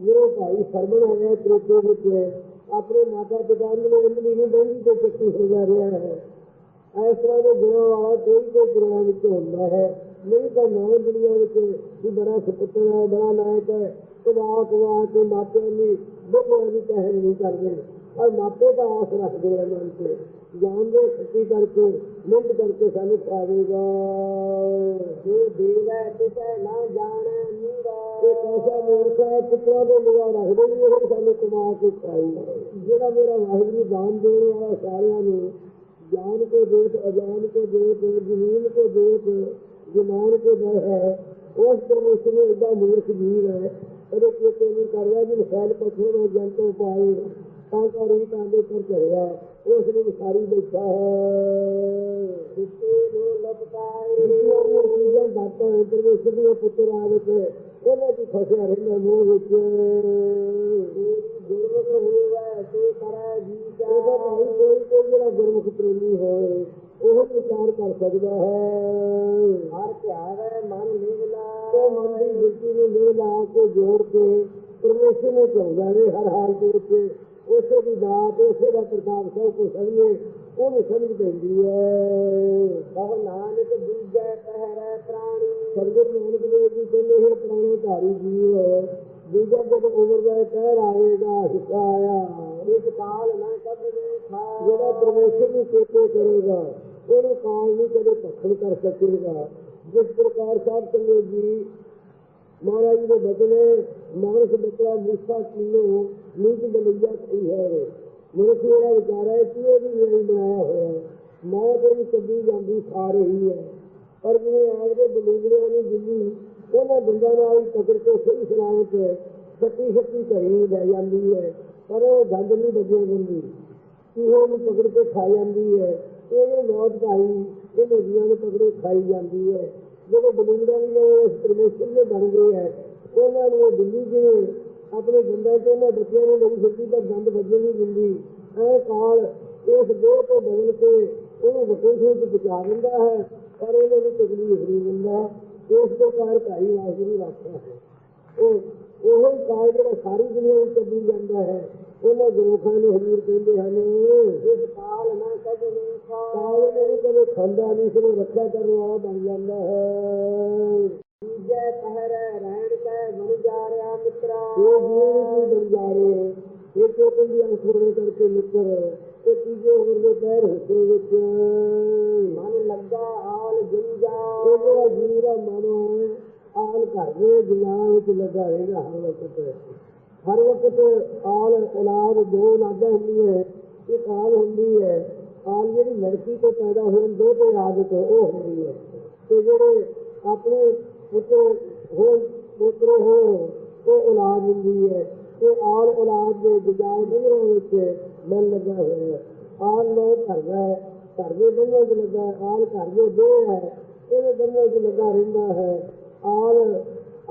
ਮੇਰੇ ਭਾਈ ਸਰਵਣ ਹੋਇਆ ਤ੍ਰੇਤੇ ਵਿੱਚ। ਆਪਣੇ ਮਾਤਾ ਪਿਤਾ ਨੂੰ ਇੰਦਰੀ ਨੂੰ ਬੈਂਦੀ ਤੇ ਚੱਕੀ ਹੋ ਜਾ ਰਿਹਾ ਹੈ ਇਸ ਤਰ੍ਹਾਂ ਦੇ ਗੁਣਾਂ ਵਾਲਾ ਕੋਈ ਕੋਈ ਗੁਣਾਂ ਵਿੱਚ ਹੁੰਦਾ ਹੈ ਨਹੀਂ ਤਾਂ ਨੌ ਦੁਨੀਆ ਵਿੱਚ ਵੀ ਬੜਾ ਸੁਪੁੱਤਰ ਹੈ ਬੜਾ ਨਾਇਕ ਹੈ ਕਵਾ ਕਵਾ ਕੇ ਮਾਪਿਆਂ ਦੀ ਬਹੁਤ ਦੀ ਕਹਿਰ ਨਹੀਂ ਕਰਦੇ ਔਰ ਮਾਪੇ ਦਾ ਆਸ ਰੱਖਦੇ ਆ ਮਨ ਤੇ ਜਾਣਦੇ ਖੱਟੀ ਕਰਕੇ ਮਿਹਨਤ ਕਰਕੇ ਸਾਨੂੰ ਖਾਵੇਗਾ ਜੋ ਦੇਵੈ ਤਿਸੈ ਨਾ ਜਾਣੈ ਨੀਰਾ ਇਹ ਕੈਸਾ ਮੂਰਖ ਹੈ ਪੁੱਤਰਾਂ ਦੇ ਨਿਗਾਹ ਰੱਖਦੇ ਵੀ ਉਹ ਸਾਨੂੰ ਕਮਾ ਕੇ ਖਾਈ ਜਿਹੜਾ ਮੇਰਾ ਵਾਹਿਗੁਰੂ ਦਾਨ ਦੇਣ ਵਾਲਾ ਸਾਰਿਆਂ ਨੂੰ ਜਾਨ को देख अजान को देख जमीन को देख जमान को दे है उस परमेश्वर में एडा मूर्ख जीव है ਉਹਦੇ ਚੇਤੇ ਨਹੀਂ ਕਰਦਾ ਜਿਨ ਖੈਲ ਪਛੋ ਨੂੰ ਜੰਤੋ ਪਾਏ ਤਾਂ ਕਾ ਰੀ ਕਾਂਦੇ ਕਰ ਚੜਿਆ ਉਸ ਨੂੰ ਸਾਰੀ ਬੈਠਾ ਹੈ। ਸਿੱਤੇ ਨੂੰ ਲਪਟਾਏ ਉਹ ਚੀਜ਼ਾਂ ਦਾਤਾ ਹੈ ਪਰਮੇਸ਼ਰ ਦੇ ਪੁੱਤਰ ਆਵੇ ਤੇ ਉਹਨਾਂ ਦੀ ਫਸਿਆ ਰਹਿੰਦਾ ਮੂੰਹ ਵਿੱਚ। ਗੁਰਮੁਖ ਹੋਵੇ ਤੇ ਕਰੈ ਜੀ ਇਹਦਾ ਭਾਈ ਕੋਈ ਕੋਈ ਜਿਹੜਾ ਗੁਰਮੁਖ ਪ੍ਰੇਮੀ ਹੋਵੇ ਉਹ ਵਿਚਾਰ ਕਰ ਸਕਦਾ ਹੈ। ਹਰ ਧਿਆਵੇ ਮਨ ਨਿਵਲਾ ਉਹ ਮਨ ਦੀ ਬਿਰਤੀ ਨੂੰ ਲੈ ਲਾ ਕੇ ਜੋੜ ਕੇ ਪਰਮੇਸ਼ਰ ਨੂੰ ਚਾਹੁੰਦਾ ਰਹੇ ਹਰ ਹਾਲ ਦੇ ਵਿੱਚ। ਉਸੇ ਦੀ ਦਾਤ ਉਸੇ ਦਾ ਪ੍ਰਤਾਪ ਸਭ ਕੁਝ ਸਮਝੇ, ਉਹਨੂੰ ਸਮਝ ਪੈਂਦੀ ਹੈ। ਕਹ ਨਾਨਕ ਦੂਜੈ ਪਹਿਰੇ ਪ੍ਰਾਣੀ। ਸਰਗੁਰ ਨਾਨਕ ਦੇਵ ਜੀ ਕਹਿੰਦੇ ਹੈ ਪ੍ਰਾਣੇ ਧਾਰੀ ਜੀਵ, ਦੂਜਾ ਜਦੋਂ ਉਮਰ ਦਾ ਕਹਿਰ ਆਏਗਾ, ਹਿੱਸਾ ਆਇਆ, ਇਸ ਕਾਲ ਨਾ ਕਬਿ ਨੇ ਖਾ ਜਿਹੜਾ ਪਰਮੇਸ਼ਰ ਨੂੰ ਚੇਤੇ ਕਰੇਗਾ, ਉਹਨੂੰ ਕਾਲ ਨਹੀਂ ਕਦੇ ਭਖਣ ਕਰ ਸਕੇਗਾ। ਜਿਸ ਪ੍ਰਕਾਰ ਸਾਹਿਬ ਚੰਗੇ ਜੀ ਮਹਾਰਾਜ ਦੇ ਬਚਨੇ ਮਾਨਸ ਬਚਰਾ ਮੂਸਾ ਕੀਨੋ ਨੀਤ ਬਲਈਆ ਕਹੀ ਹੈ ਮਨੁੱਖ ਜਿਹੜਾ ਵਿਚਾਰਾ ਹੈ ਕਿ ਉਹ ਵੀ ਨਹੀਂ ਬਣਾਇਆ ਹੋਇਆ ਹੈ। ਮੌਤ ਉਹਨੂੰ ਕੱਢੀ ਜਾਂਦੀ, ਖਾ ਰਹੀ ਹੈ। ਪਰ ਜਿਵੇਂ ਆਪਦੇ ਬਲੂਗੜਿਆਂ ਨੂੰ ਦਿੱਲੀ, ਉਹਨਾਂ ਬੰਦਾਂ ਨਾਲ ਪਕੜ ਕੇ ਸਹੀ ਸਲਾਮਤ ਸੱਤੀ ਸੱਤੀ ਘਰੀ ਲੈ ਜਾਂਦੀ ਹੈ, ਪਰ ਉਹ ਗੰਦ ਨਹੀਂ ਬਚੇ ਦਿੰਦੀ। ਚੂਹੇ ਨੂੰ ਪਕੜ ਕੇ ਖਾ ਜਾਂਦੀ ਹੈ ਇਹ ਮੌਤ ਭਾਈ ਇਹ ਨਦੀਆਂ ਨੂੰ ਪਕੜੇ ਖਾਈ ਜਾਂਦੀ ਹੈ। ਜਦੋਂ ਬਲੂੰਗੜਾਂ ਵੀ ਇਸ ਪਰਮੇਸ਼ਰ ਦੇ ਬਣ ਗਏ ਹੈ, ਉਹਨਾਂ ਨੂੰ ਉਹ ਦਿੱਲੀ ਜਿਵੇਂ ਆਪਣੇ ਗੰਦਾਂ ਤੋਂ ਉਹਨਾਂ ਬੱਚਿਆਂ ਨੂੰ ਨਹੀਂ ਸੱਤੀ ਤਾਂ ਗੰਦ ਵੱਜਣ ਨਹੀਂ ਦਿੰਦੀ। ਇਹ ਕਾਲ ਇਸ ਦੇਹ ਤੋਂ ਬਦਲ ਕੇ ਉਹਨੂੰ ਵਕੂਫੇ ਵਿੱਚ ਪਹੁੰਚਾ ਦਿੰਦਾ ਹੈ, ਪਰ ਉਹਨੂੰ ਵੀ ਤਕਲੀਫ ਨਹੀਂ ਦਿੰਦਾ ਇਸ ਪ੍ਰਕਾਰ ਭਾਈ ਵਾਹਿਗੁਰੂ ਰੱਖਦਾ ਹੈ। ਉਹ ਉਹ ਕਾਲ ਜਿਹੜਾ ਸਾਰੀ ਦੁਨੀਆ ਨੂੰ ਚੱਲੀ ਜਾਂਦਾ ਹੈ। ਉਹਨਾਂ ਗੁਰੂਖਾਂ ਨੇ ਹਜ਼ੂਰ ਕਹਿੰਦੇ ਹਨ। ਜਿਸ ਕਾਲ ਨਾ ਕਦੇ ਕਾਲ ਨੂੰ ਕਦੇ ਖਾਂਦਾ ਨਹੀਂ ਸਿਰੋਂ ਰੱਖਿਆ ਕਰਨ ਵਾਲਾ ਬਣ ਜਾਂਦਾ ਹੈ। ਜੈ ਪਹਿਰ ਰਹਿਣ ਕੈ ਬਣ ਜਾ ਰਿਆ ਮਿੱਤਰਾ। ਇਹ ਜੀਵਨ ਦੀ ਬੰਜਾਰੇ ਇਹ ਚੋਕਨ ਦੀ ਅੰਸੁਰੇ ਕਰਕੇ ਮਿੱਤਰ ਤੇ ਤੀਜੇ ਉਮਰ ਦੇ ਪੈਰ ਹਿੱਸੇ ਵਿੱਚ। ਮਨ ਲੱਗਾ ਆਲ ਜਿੰਜਾ ਇਹ ਜਿਹੜਾ ਜੀਵ ਮਨ ਆਲ ਘਰ ਦੇ ਦੁਨੀਆਂ ਵਿੱਚ ਲੱਗਾ ਰਹੇਗਾ ਹਰ ਵਕਤ। ਹਰ ਵਕਤ ਆਲ ਔਲਾਦ ਦੋ ਲਾਗਾ ਹੁੰਦੀ ਹੈ ਇੱਕ ਆਲ ਹੁੰਦੀ ਹੈ ਆਲ ਜਿਹੜੀ ਲੜਕੀ ਤੋਂ ਪੈਦਾ ਹੋਣ ਦੋ ਤੇ ਆਦਤ ਉਹ ਹੁੰਦੀ ਹੈ। ਤੇ ਜਿਹੜੇ ਆਪਣੇ ਪੁੱਤਰ ਹੋਣ ਪੁੱਤਰ ਹੋ ਉਹ ਔਲਾਦ ਹੁੰਦੀ ਹੈ। ਇਹ ਆਲ ਔਲਾਦ ਦੇ ਗੁਜ਼ਾਰ ਬੰਗਰਾਂ ਵਿੱਚ ਮਨ ਲੱਗਾ ਹੋਇਆ ਹੈ। ਆਲ ਲੋ ਘਰ ਦਾ ਘਰ ਦੇ ਬੰਗਲਾਂ 'ਚ ਲੱਗਾ ਆਲ ਘਰ ਦੇ ਦੋ ਹੈ, ਇਹਦੇ ਬੰਗਲਾਂ 'ਚ ਲੱਗਾ ਰਹਿੰਦਾ ਹੈ। ਆਲ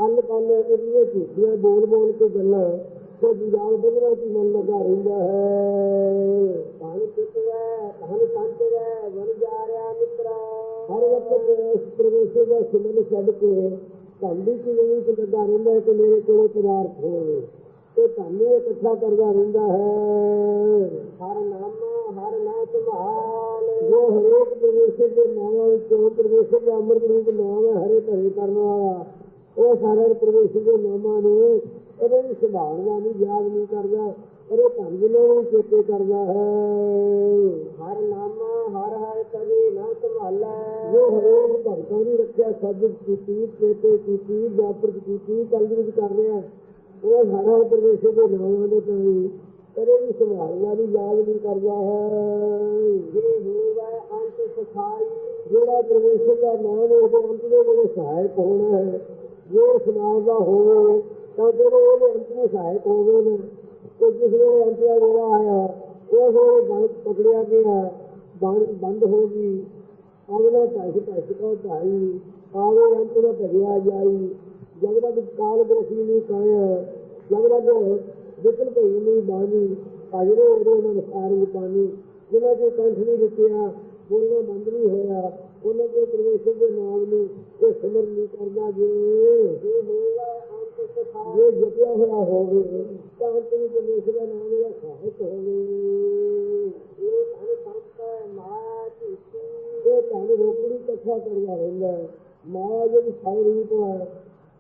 ਅੰਨ ਕੰਨ ਇਹਦੀਆਂ ਝੂਠੀਆਂ ਬੋਲ ਬੋਲ ਕੇ ਗੱਲਾਂ ਤੇ ਜੁਗਾਲ ਬੰਗਲਾਂ 'ਚ ਮਨ ਲੱਗਾ ਰਹਿੰਦਾ ਹੈ। ਧਨ ਚਿਤਵੈ ਧਨ ਸੰਤਵੈ ਬਣ ਜਾ ਰਿਆ ਮਿੱਤਰਾ। ਹਰ ਵਕਤ ਇਸ ਪ੍ਰਵੇਸ਼ ਦਾ ਸਿਮਰਨ ਛੱਡ ਕੇ ਧੰਦੀ ਕੀ ਨਹੀਂ ਤੇ ਲੱਗਾ ਰਹਿੰਦਾ ਹੈ ਕਿ ਮੇਰੇ ਕੋਲ ਪਦਾਰਥ ਹੋਵੇ। ਤੇ ਧੰਨੀ ਇਕੱਠਾ ਕਰਦਾ ਰਹਿੰਦਾ ਹੈ। ਹਰ ਨਾਮ ਹਰ ਨਾਮ ਸੰਭਾਲ। ਜੋ ਹਰੇਕ ਪ੍ਰਵੇਸ਼ ਦੇ ਨਾਮ ਵਿੱਚੋਂ ਪ੍ਰਵੇਸ਼ ਦਾ ਅੰਮ੍ਰਿਤ ਰੂਪ ਨਾਮ ਹੈ, ਹਰੇ ਭਰੇ ਕਰਨ ਵਾਲਾ। ਉਹ ਸਾਰੇ ਪ੍ਰਵੇਸ਼ ਦੇ ਨਾਮਾਂ ਨੂੰ ਉਹਦੇ ਦੀ ਸੰਭਾਲਣਾ ਨਹੀਂ ਯਾਦ ਨਹੀਂ ਕਰਦਾ। ਪਰ ਉਹ ਧੰਨ ਨੂੰ ਚੇਤੇ ਕਰਦਾ ਹੈ। ਹਰ ਨਾਮ ਹਰ ਹਰ ਕਰੀ ਨਾ ਸੰਭਾਲੈ। ਜੋ ਹਰੇਕ ਭਗਤਾਂ ਦੀ ਰੱਖਿਆ ਸਬਦ ਕੀਤੀ ਚੇਤੇ ਕੀਤੀ ਜਾਪਰਤ ਕੀਤੀ ਕਲਯੁਗ ਵਿੱਚ ਕਰ ਰਿਹਾ ਉਹ ਸਾਰਾ ਪ੍ਰਵੇਸ਼ ਦੇ ਨਾਮਾਂ ਦੇ ਤਾਈ ਕਦੇ ਵੀ ਸੰਭਾਲਣਾ ਨਹੀਂ ਯਾਦ ਨਹੀਂ ਕਰਦਾ ਹੈ। ਜੇ ਹੋਵੇ ਅੰਤ ਸਖਾਈ। ਜਿਹੜਾ ਪ੍ਰਵੇਸ਼ ਦਾ ਨਾਮ ਉਹਦੇ ਅੰਤ ਦੇ ਵੇਲੇ ਸਹਾਇਕ ਹੋਣਾ ਹੈ? ਜੇ ਸਮਾਜ ਦਾ ਹੋਵੇ, ਤਾਂ ਫਿਰ ਉਹਦੇ ਅੰਤ ਨੂੰ ਸਹਾਇਕ ਹੋਵੇ ਨਾ, ਤੇ ਜਿਸ ਵੇਲੇ ਅੰਤ ਦਾ ਵੇਲਾ ਆਇਆ, ਉਸ ਵੇਲੇ ਬੰਦ ਪਕੜਿਆ ਗਿਆ ਬੰਦ ਬੰਦ ਹੋ ਗਈ, ਅਗਲਾ ਢਾਈ ਢਾਈ ਕੋ ਭਾਈ, ਆਵੇ ਅੰਤ ਦਾ ਭਗਿਆ ਜਾਈ ਜਗਦਾ ਵਿੱਚ ਕਾਲ ਗ੍ਰਸੀ ਨਹੀਂ ਕਾਇਆ ਜਗਦਾ ਵਿਕਲ ਭਈ ਨਹੀਂ ਬਾਣੀ ਭਾਜਰੇ ਉਹਦੇ ਨਾਲ ਸਾਰੀ ਪਾਣੀ ਜਿਨ੍ਹਾਂ ਦੇ ਕੰਠ ਨਹੀਂ ਰੁਕਿਆ ਬੋਲਣਾ ਬੰਦ ਨਹੀਂ ਹੋਇਆ ਉਹਨਾਂ ਦੇ ਪ੍ਰਵੇਸ਼ ਦੇ ਨਾਮ ਨੂੰ ਇਹ ਸਿਮਰ ਨਹੀਂ ਕਰਦਾ ਜੇ। ਜੇ ਜਪਿਆ ਹੋਇਆ ਹੋਵੇ ਤਾਂ ਵਿੱਚ ਪ੍ਰਵੇਸ਼ ਦਾ ਨਾਮ ਇਹਦਾ ਸਹਾਇਕ ਹੋਵੇ। ਇਹ ਧਨ ਸੰਤ ਮਾਇਆ ਝੂਠੀ ਇਹ ਤੁਹਾਨੂੰ ਰੋਕੜੀ ਇਕੱਠਾ ਕਰਦਾ ਰਹਿੰਦਾ ਹੈ। ਮਾਇਆ ਜਿਹੜੀ ਸਾਈ ਰੂਪ ਹੈ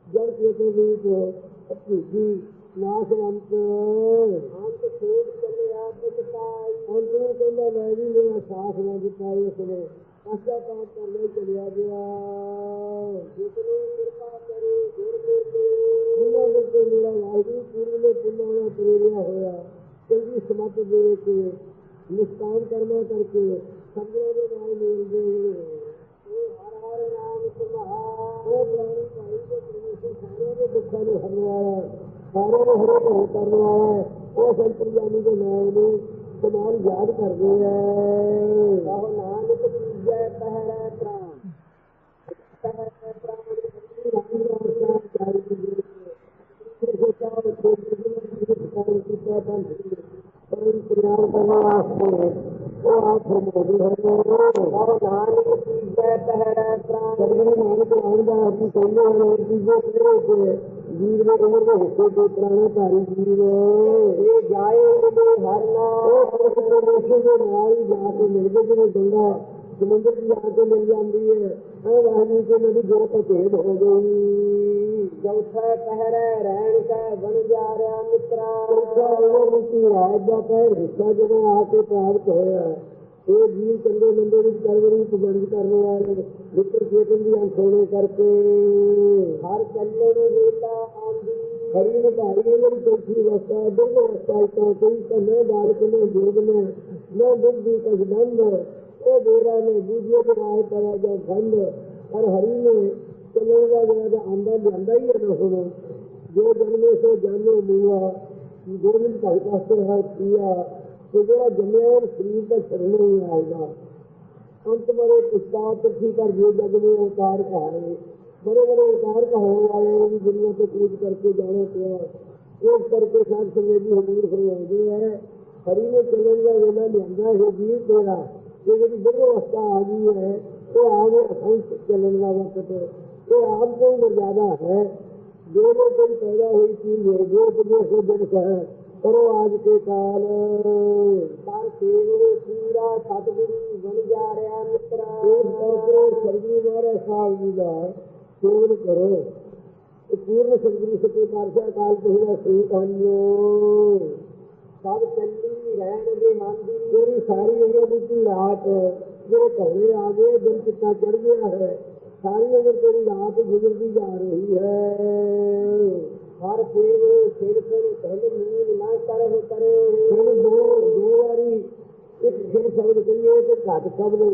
ਜੜ ਚੇਤਨ ਰੂਪ ਅਭਿਜੀ ਨਾਸ਼ਵੰਤ। ਅੰਤ ਖੋਜ ਚੱਲਿਆ ਪਛਤਾਈ ਅੰਤ ਨੂੰ ਕਹਿੰਦਾ ਮੈਂ ਵੀ ਮੇਰਾ ਸਾਥ ਨਾ ਦਿੱਤਾ ਇਸ ਨੇ ਪਛਤਾਪ ਕਰਨੇ ਚਲਿਆ ਗਿਆ। ਜਿਤਨੀ ਕਿਰਪਾ ਕਰੇ, ਗੁਰ ਮੂਰਤੀ। ਜਿਨ੍ਹਾਂ ਦੇ ਮੇਰਾ ਵਾਹਿਗੁਰੂ ਪੂਰਨ ਨੇ ਪੁੰਨਾਂ ਨਾਲ ਪ੍ਰੇਰਿਆ ਹੋਇਆ, ਚੰਗੀ ਸਮਤ ਦੇ ਕੇ, ਨਿਸ਼ਕਾਮ ਕਰਮਾ ਕਰਕੇ ਸਤਿਗੁਰਾਂ ਦੇ ਨਾਲ ਮਿਲਦੇ ਉਹ ਹਰ ਹਰ ਨਾਮ ਸੰਭਾਲ। ਉਹ ਪ੍ਰਾਣੀ ਭਾਈ ਦੇ ਪਰਮੇਸ਼ਰ ਸਾਰਿਆਂ ਦੇ ਦੁੱਖਾਂ ਨੂੰ ਹਰਨ ਵਾਲਾ ਸਾਰਿਆਂ ਨੂੰ ਹਰੇ ਭਰੇ ਕਰਨ ਵਾਲਾ ਉਹ ਸੰਤ ਗਿਆਨੀ ਦੇ ਨਾਮ ਨੂੰ। ਸਮਾਨ ਯਾਦ ਕਰਦੇ ਆ। ਕਹੋ ਨਾਨਕ ਜੀਜੈ ਪਹਿਰੈ ਪ੍ਰਾਨ ਪਹਿਰੈ ਪ੍ਰਾਨ ਉਹ ਆਪ ਫਰਮਾਉਂਦੇ ਹਨ ਕਹੋ ਨਾਨਕ ਜੀਜੈ ਪਹਿਰੈ ਪ੍ਰਾਨ ਸਤਿਗੁਰੂ ਨਾਨਕ ਆਉਂਦਾ ਆਪਣੀ ਕਹਿੰਦੇ ਹਨ ਕਿ ਜੋ ਤੇਰੇ ਤੇ ਜੀਵ ਦੇ ਉਮਰ ਦੇ ਹਿੱਸੇ ਦੇ ਪੁਰਾਣੇ ਭਾਰੀ ਜੀਵ ਇਹ ਜਾਏ ਉਮੇ ਹਰ ਨਾਮ ਉਹ ਪ੍ਰਵੇਸ਼ਨ ਦੇ ਨਾਲ ਹੀ ਜਾ ਕੇ ਮਿਲਦੇ ਜਿਵੇਂ ਗੰਗਾ ਸਮੁੰਦਰ ਦੀ ਆ ਕੇ ਮਿਲ ਜਾਂਦੀ ਹੈ ਇਹ ਵਾਹਨੀ ਕੇ ਨਦੀ ਜੋ ਭੇਦ ਹੋ ਗਈ। ਚੌਥਾ ਪਹਿਰੈ ਰਹਿਣ ਕੈ ਬਣ ਜਾ ਰਿਆ ਮਿੱਤਰਾ। ਚੌਥਾ ਉਹ ਮੁਕਤੀ ਰਾਜ ਦਾ ਪਹਿਰ ਹਿੱਸਾ ਜਦੋਂ ਆ ਕੇ ਪ੍ਰਾਪਤ ਹੋਇਆ। ਇਹ ਜੀਵ ਚੰਗੇ ਮੰਦੇ ਵਿੱਚ ਕਰਵਰੀ ਪੁਜੰਜ ਕਰਨ ਵਾਲੇ ਮਿੱਤਰ ਚੇਤਨ ਦੀ ਅੰਖ ਕਰਕੇ। ਹਰ ਚੱਲੇ ਨੂੰ ਵੇਤਾ ਆਂਦੀ ਹਰੀ ਨੂੰ ਭਾਰੀ ਨੇ ਜਿਹੜੀ ਚੌਥੀ ਅਵਸਥਾ ਹੈ, ਦੁੱਧ ਅਵਸਥਾ ਤੋਂ ਕੋਈ ਕੰਨੇ ਬਾਲਕ ਨੇ ਜੋਗ ਨੇ, ਨਾ ਦੁੱਧ ਦੀ ਕਸ ਬੰਦ ਉਹ ਬੋਰਾ ਨੇ ਬੂਝੇ ਦੇ ਆਏ ਪੜਾ ਜਾ ਖੰਡ ਪਰ ਹਰੀ ਨੇ ਚੱਲਣ ਦਾ ਜਿਹੜਾ ਦਾ ਆਂਦਾ ਲਿਆਂਦਾ ਹੀ ਹੈ ਨਾ ਹੁਣ। ਜੋ ਜਨਮੇ ਸੋ ਜਾਨੋ ਮੂਆ ਗੋਬਿੰਦ ਭਾਈ ਪਾਸਰ ਹੈ ਕੀਆ کہ جڑا جمعین شریف کا شرم نہیں آئے گا انت بڑے استاد تھی کر یہ جگ میں اوتار کہائے بڑے بڑے اوتار کہانے والے ہیں بھی دنیا سے کود کر کے جانے پیا۔ کوٹ کر کے ساتھ سمیجی حضور فرمائیں گے ہے ہری میں چلن کا ویلا لہنگا ہے جی تیرا۔ یہ جی بڑی وسطہ آ گئی ہے تو آگے اخنس چلن کا وقت ہے۔ تو آپ کو مریادہ ہے۔ جو جو کوئی پیدا ہوئی چیز ہے جو تجھے سے دن ہے۔ ਕਰੋ ਆਜ ਕੇ ਕਾਲ। ਕਰ ਸੇਵ ਪੂਰਾ ਸਤਿਗੁਰੂ ਬਣ ਜਾ ਰਿਹਾ ਮਿੱਤਰਾ। ਇਹ ਕਰਕੇ ਸਰਗੁਰੂ ਮਹਾਰਾਜ ਸਾਹਿਬ ਜੀ ਦਾ ਸੇਵਨ ਕਰੋ। ਇਹ ਪੂਰਨ ਸਤਿਗੁਰੂ ਸੱਚੇ ਪਾਤਸ਼ਾਹ ਕਾਲ ਪੁਰਖ ਦਾ ਸੇਵਕ ਹਨਿਓ ਸਭ ਚੱਲੀ ਰਹਿਣ ਦੇ ਮਨ ਦੀ। ਤੇਰੀ ਸਾਰੀ ਉਮਰ ਦੀ ਰਾਤ ਜਿਹੜੇ ਘਰੇ ਆ ਗਏ ਦਿਨ ਕਿੱਤਾ ਚੜ ਗਿਆ ਹੈ। ਸਾਰੀ ਉਮਰ ਤੇਰੀ ਰਾਤ ਗੁਜ਼ਰਦੀ ਜਾ ਰਹੀ ਹੈ। ਹਰ ਪੀਰ ਸਿਰ ਸਿਰ ਪਹਿਲ ਨੀਂਦ ਨਾ ਕਰ ਹੋ ਕਰੇ ਦੋ ਦੋ ਵਾਰੀ ਇੱਕ ਫਿਰ ਸ਼ਬਦ ਕਹੀਏ ਤੇ ਘੱਟ ਸ਼ਬਦ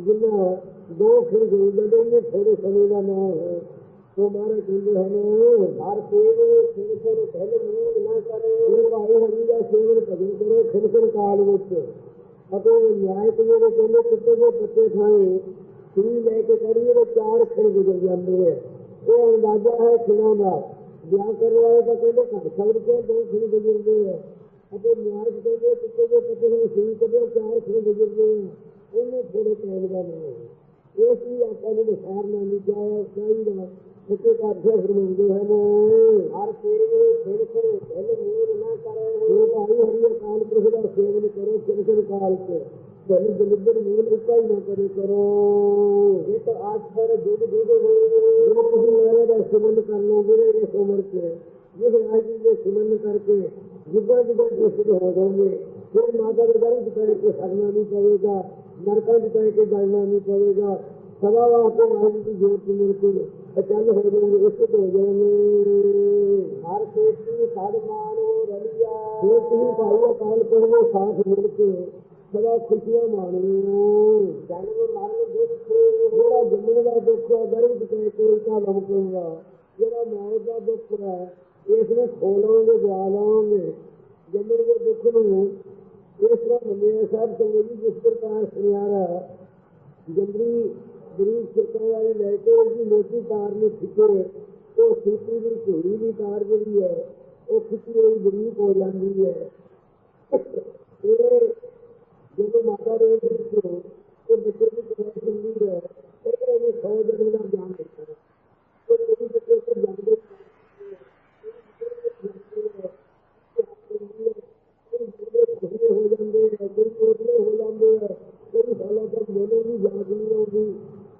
ਜਿੰਨਾ ਦੋ ਫਿਰ ਗੁਰੂ ਜਾਂਦੇ ਨੇ ਥੋੜੇ ਸਮੇਂ ਦਾ ਨਾਮ ਹੈ। ਸੋ ਮਾਰੇ ਕਹਿੰਦੇ ਹਨ, ਹਰ ਸੇਵ ਸਿਰ ਸਿਰ ਪਹਿਲ ਨੀਂਦ ਨਾ ਕਰੇ ਇਹ ਭਾਈ ਹਰੀ ਦਾ ਸੇਵਨ ਭਜਨ ਕਰੋ ਖਿਰ ਕਾਲ ਵਿੱਚ। ਅਤੇ ਨਿਆਇਕ ਜਿਹੜੇ ਕਹਿੰਦੇ, ਕੁੱਤੇ ਦੇ ਪੱਤੇ ਖਾਏ ਸੀ ਲੈ ਕੇ ਕਰੀਏ ਤੇ ਚਾਰ ਖਿਰ ਗੁਜ਼ਰ ਜਾਂਦੇ ਹੈ ਇਹ ਅੰਦਾਜ਼ਾ ਹੈ ਖਿਰਾਂ ਦਾ। ਵਿਆਹ ਕਰਨ ਵਾਲੇ ਤਾਂ ਕਹਿੰਦੇ ਘਰ ਸ਼ਬਦ ਕੇ ਦੋ ਖਿਰ ਗੁਜ਼ਰਦੇ ਹੈ ਅਤੇ ਨਿਆਇ ਕਹਿੰਦੇ ਕੁੱਤੇ ਦੇ ਪੱਤੇ ਖਾਏ ਸੀ ਕਦੇ ਚਾਰ ਖਿਰ ਗੁਜ਼ਰਦੇ ਹੈ ਉਹਨੇ ਥੋੜੇ ਟਾਈਮ ਦਾ ਨਾਮ ਹੈ ਇਸ ਲਈ ਆਪਾਂ ਨੂੰ ਵਿਸਾਰਨਾ ਨਹੀਂ ਚਾਹਿਆ ਚਾਹੀਦਾ। ਸੱਚੇ ਪਾਤਸ਼ਾਹ ਫਰਮਾਉਂਦੇ ਹਨ। ਹਰ ਸੇਵ ਸਿਰ ਸਿਰ ਪਹਿਲ ਨੀਂਦ ਨਾ ਕਰੇ। ਇਹ ਭਾਈ ਹਰੀ ਅਕਾਲ ਪੁਰਖ ਦਾ ਸੇਵਨ ਕਰੋ ਕਿਨ ਕਿਨ ਕਾਲ ਚ ਪਹਿਲੇ ਦਲਿੱਦਰ ਮੂਲ ਇੱਕਾ ਹੀ ਨਾ ਕਰੇ ਕਰੋ ਇਹ ਤਾਂ ਆਜ ਪਰ ਦੁੱਧ ਦੁੱਧ ਹੋ ਜੇ ਤੁਸੀਂ ਮੇਰੇ ਦਾ ਸਿਮਰਨ ਕਰ ਲੋਗੇ ਇਸ ਉਮਰ ਚ ਜਿਸ ਰਾਜ ਦੇ ਸਿਮਰਨ ਕਰਕੇ ਜਿੱਦਾਂ ਜਿੱਦਾਂ ਪ੍ਰਸਿੱਧ ਹੋ ਜਾਓਗੇ ਫਿਰ ਮਾਤਾ ਦੇ ਦਰ ਚ ਪੈ ਕੇ ਸਰਨਾ ਨਹੀਂ ਪਵੇਗਾ ਨਰਕਾਂ ਚ ਪੈ ਕੇ ਜਾਣਾ ਨਹੀਂ ਪਵੇਗਾ ਸਦਾ ਵਾਸਤੇ ਰਾਜ ਦੀ ਜੋਤ ਮਿਲ ਕੇ ਅਚਲ ਹੋ ਜਾਣਗੇ ਇਸ ਤੋਂ ਹੋ ਜਾਣਗੇ ਹਰ ਸੇਤੀ ਸਾਧਮਾਨ ਹੋ ਰਲਿਆ ਜੇ ਤੁਸੀਂ ਭਾਈ ਅਕਾਲ ਪੁਰਖ ਦੇ ਸਾਥ ਮਿਲ ਕੇ ਸਦਾ ਖੁਸ਼ੀਆਂ ਮਾਣੋ ਜਨਮ ਮਰਨ ਦੁੱਖ ਜਿਹੜਾ ਜੰਮਣ ਦਾ ਦੁੱਖ ਹੈ ਗਰਭ ਚ ਪੈ ਕੇ ਉਲਟਾ ਲਮਕੂਗਾ ਜਿਹੜਾ ਮੌਤ ਦਾ ਦੁੱਖ ਹੈ ਇਸ ਨੂੰ ਖੋਲਾਂਗੇ ਜਵਾ ਲਾਂਗੇ ਜੰਮਣ ਦੇ ਦੁੱਖ ਨੂੰ ਇਸ ਤਰ੍ਹਾਂ ਮੰਨਿਆ ਸਾਹਿਬ ਸੰਗਤ ਜੀ ਜਿਸ ਪ੍ਰਕਾਰ ਸੁਨਿਆਰਾ ਜੰਦਰੀ ਗਰੀਬ ਸਿਰਕਾਂ ਵਾਲੀ ਲੈ ਕੇ ਉਹਦੀ ਮੋਟੀ ਤਾਰ ਨੂੰ ਖਿੱਚੇ ਉਹ ਸਿੱਪੀ ਦੀ ਝੋਲੀ ਦੀ ਤਾਰ ਜਿਹੜੀ ਹੈ ਉਹ ਖਿੱਚੀ ਹੋਈ ਬਰੀਕ ਹੋ ਜਾਂਦੀ ਹੈ ਇਹ ਜਦੋਂ ਮਾਤਾ ਦੇ ਵਿੱਚ ਉਹ ਬੱਚੇ ਦੀ ਕਮਾਈ ਹੁੰਦੀ ਹੈ ਇਹ ਉਹਨੂੰ ਸੌ ਜਨਮ ਦਾ ਗਿਆਨ ਦਿੱਤਾ ਹੈ ਉਹ ਜਿਹੜੀ ਬੱਚੇ ਤੋਂ ਜਾਂਦੇ ਹੋ ਜਾਂਦੇ ਹੈ ਕੋਈ ਕੋਟਲੇ ਹੋ ਜਾਂਦੇ ਹੈ ਕੋਈ ਸਾਲਾਂ ਤੱਕ ਮੈਨੂੰ ਵੀ ਯਾਦ ਨਹੀਂ ਆਉਂਦੀ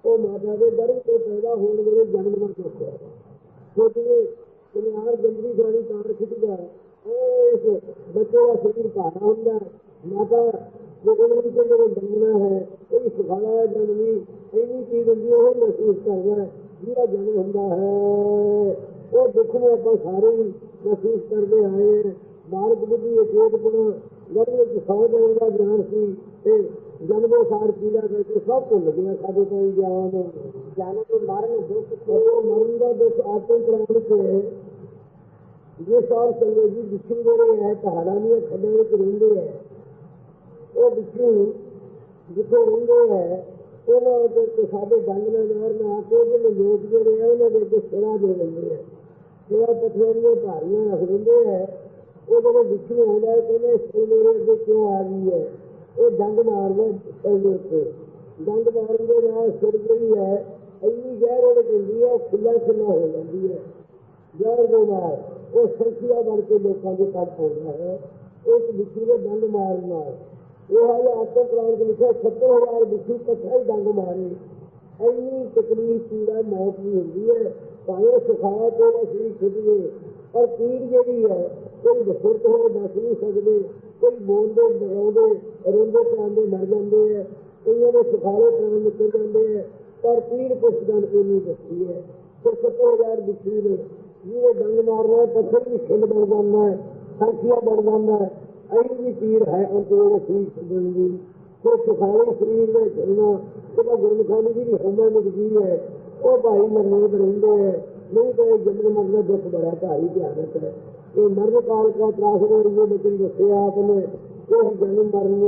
ਉਹ ਮਾਤਾ ਦੇ ਗਰਭ ਤੋਂ ਪੈਦਾ ਹੋਣ ਵੇਲੇ ਜਨਮ ਦਾ ਦੁੱਖ ਹੈ ਸੋਚੀਏ ਸੁਨਿਆਰ ਜੰਦਰੀ ਜਾਣੀ ਤਾਰ ਖਿੱਚਦਾ ਉਹ ਇਸ ਬੱਚੇ ਦਾ ਸਰੀਰ ਭਾਰਾ ਹੁੰਦਾ ਮਾਤਾ ਜਦੋਂ ਵੀ ਕਹਿੰਦੇ ਜੰਮਣਾ ਹੈ ਕੋਈ ਸੁਖਾਲਾ ਜਨਮੀ ਇੰਨੀ ਚੀਜ਼ ਹੁੰਦੀ ਉਹ ਮਹਿਸੂਸ ਕਰਦਾ ਜਿਹੜਾ ਜਨਮ ਹੁੰਦਾ ਹੈ ਉਹ ਦੁੱਖ ਨੂੰ ਆਪਾਂ ਸਾਰੇ ਹੀ ਮਹਿਸੂਸ ਕਰਦੇ ਆਏ ਹਾਂ ਮਾਰਗ ਬੁੱਧੀ ਅਚੇਤ ਗੁਣ ਗਰਭ ਵਿੱਚ ਸੌ ਜਨਮ ਦਾ ਗਿਆਨ ਸੀ ਤੇ ਜਨਮੋ ਸਾਰ ਪੀੜਾ ਕਰਕੇ ਸਭ ਭੁੱਲ ਗਿਆ ਸਾਡੇ ਤੋਂ ਗਿਆਨ ਜਨਮ ਮਰਨ ਦੁੱਖ ਉਹ ਮਰਨ ਦਾ ਦੁੱਖ ਆਤਮ ਪ੍ਰਾਣ ਕੇ ਜੇ ਸਾਰ ਸੰਗਤ ਜੀ ਵਿਛੜ ਗਏ ਹੈ, ਪਹਾੜਾਂ ਦੀਆਂ ਖੱਡਾਂ ਵਿੱਚ ਰਹਿੰਦੇ ਹੈ। ਉਹ ਜਿੱਥੇ ਰਹਿੰਦੇ ਹੈ ਉਹਨਾਂ ਉੱਤੇ ਸਾਡੇ ਡੰਗ ਨਾਲ ਮਾਰ ਨਾ ਕੇ ਉਹਦੇ ਲੋਕ ਜਿਹੜੇ ਆ, ਉਹਨਾਂ ਦੇ ਅੱਗੇ ਸਿਰਾ ਦੇ ਲੈਂਦੇ ਹੈ ਸਿਰਾ ਪਥਰੀਆਂ ਭਾਰੀਆਂ ਰੱਖ ਦਿੰਦੇ ਹੈ ਉਹ ਜਦੋਂ ਵਿਛੂ ਆਉਂਦਾ ਹੈ, ਕਹਿੰਦੇ ਸਿਰ ਮੇਰੇ ਅੱਗੇ ਕਿਉਂ ਆ ਗਈ ਹੈ? ਉਹ ਡੰਗ ਮਾਰਦਾ ਸਿਰ ਉੱਤੇ। ਡੰਗ ਮਾਰਨ ਦੇ ਨਾਲ ਸਿਰ ਜਿਹੜੀ ਹੈ, ਇੰਨੀ ਜ਼ਹਿਰ ਉਹਦੇ ਹੁੰਦੀ ਹੈ, ਉਹ ਖੁੱਲਾ ਖੁੱਲਾ ਹੋ ਜਾਂਦੀ ਹੈ। ਜ਼ਹਿਰ ਦੇ ਨਾਲ ਉਹ ਸੰਖਿਆ ਬਣ ਕੇ ਲੋਕਾਂ ਦੇ ਕੱਟ ਪਾਉਂਦਾ ਹੈ। ਉਸ ਵਿਛੂ ਦੇ ਡੰਗ ਮਾਰਨ ਨਾਲ। ਇਹ ਹੈ ਆਤਮ ਪ੍ਰਾਣ ਦੇ ਲਿਖਿਆ 70000 ਵਿਛੂ ਇਕੱਠਾ ਹੀ ਡੰਗ ਮਾਰੇ। ਇੰਨੀ ਤਕਲੀਫ ਪੀੜਾ ਮੌਤ ਦੀ ਹੁੰਦੀ ਹੈ। ਭਾਵੇਂ ਸੁਖਾਇਆ ਤੋਂ ਅਸੀਂ ਖੁਦਵੇ ਪਰ ਪੀੜ ਜਿਹੜੀ ਹੈ, ਕੋਈ ਬਸੁਰਤ ਹੋਏ ਦੱਸ ਨਹੀਂ ਸਕਦੇ। ਕੋਈ ਬੋਲਦੇ, ਬਗਾਉਂਦੇ, ਰੋਂਦੇ ਚਾਂਦੇ ਮਰ ਜਾਂਦੇ ਹੈ। ਕਈਆਂ ਦੇ ਸੁਖਾਲੇ ਪ੍ਰਾਣ ਨਿਕਲ ਜਾਂਦੇ ਹੈ, ਪਰ ਪੀੜ ਕੁਛ ਗੱਲ ਕੋਈ ਨਹੀਂ ਦੱਸੀ ਹੈ। ਤੇ 70000 ਵਿਛੂ ਨੇ ਜਿਹਦੇ ਡੰਗ ਮਾਰਨਾ ਪੱਥਰ ਵੀ ਖਿੰਡ ਬਣ ਜਾਂਦਾ ਹੈ, ਸਾਖੀਆ ਬਣ ਜਾਂਦਾ ਹੈ। ਐਨੀ ਵੀ ਪੀੜ ਹੈ ਅੰਤੋਂ ਸਰੀਰ ਛੱਡਣ ਦੀ ਕੋਈ ਸੁਖਾਲੇ ਸਰੀਰ ਦੇ ਚੱਲਣਾ ਉਹਦਾ ਗੁਰਮਖਾਨੀ ਦੀ ਵੀ ਹਮਾ ਮੁਕਦੀ ਹੈ ਉਹ ਭਾਈ ਮਰਨੇ ਰਹਿੰਦੇ ਹੈ। ਨਹੀਂ ਤਾਂ ਜਨਮ ਮਰਨ ਦਾ ਦੁੱਖ ਬੜਾ ਭਾਰੀ ਭਿਆਨਕ ਹੈ। ਇਹ ਮਰਨ ਕਾਲ ਦਾ ਤਰਾਸ ਹੋ ਰਹੀ ਹੈ ਬਚਨ ਦੱਸਿਆ ਆਪਨੇ ਇਹ ਜਨਮ ਮਰਨ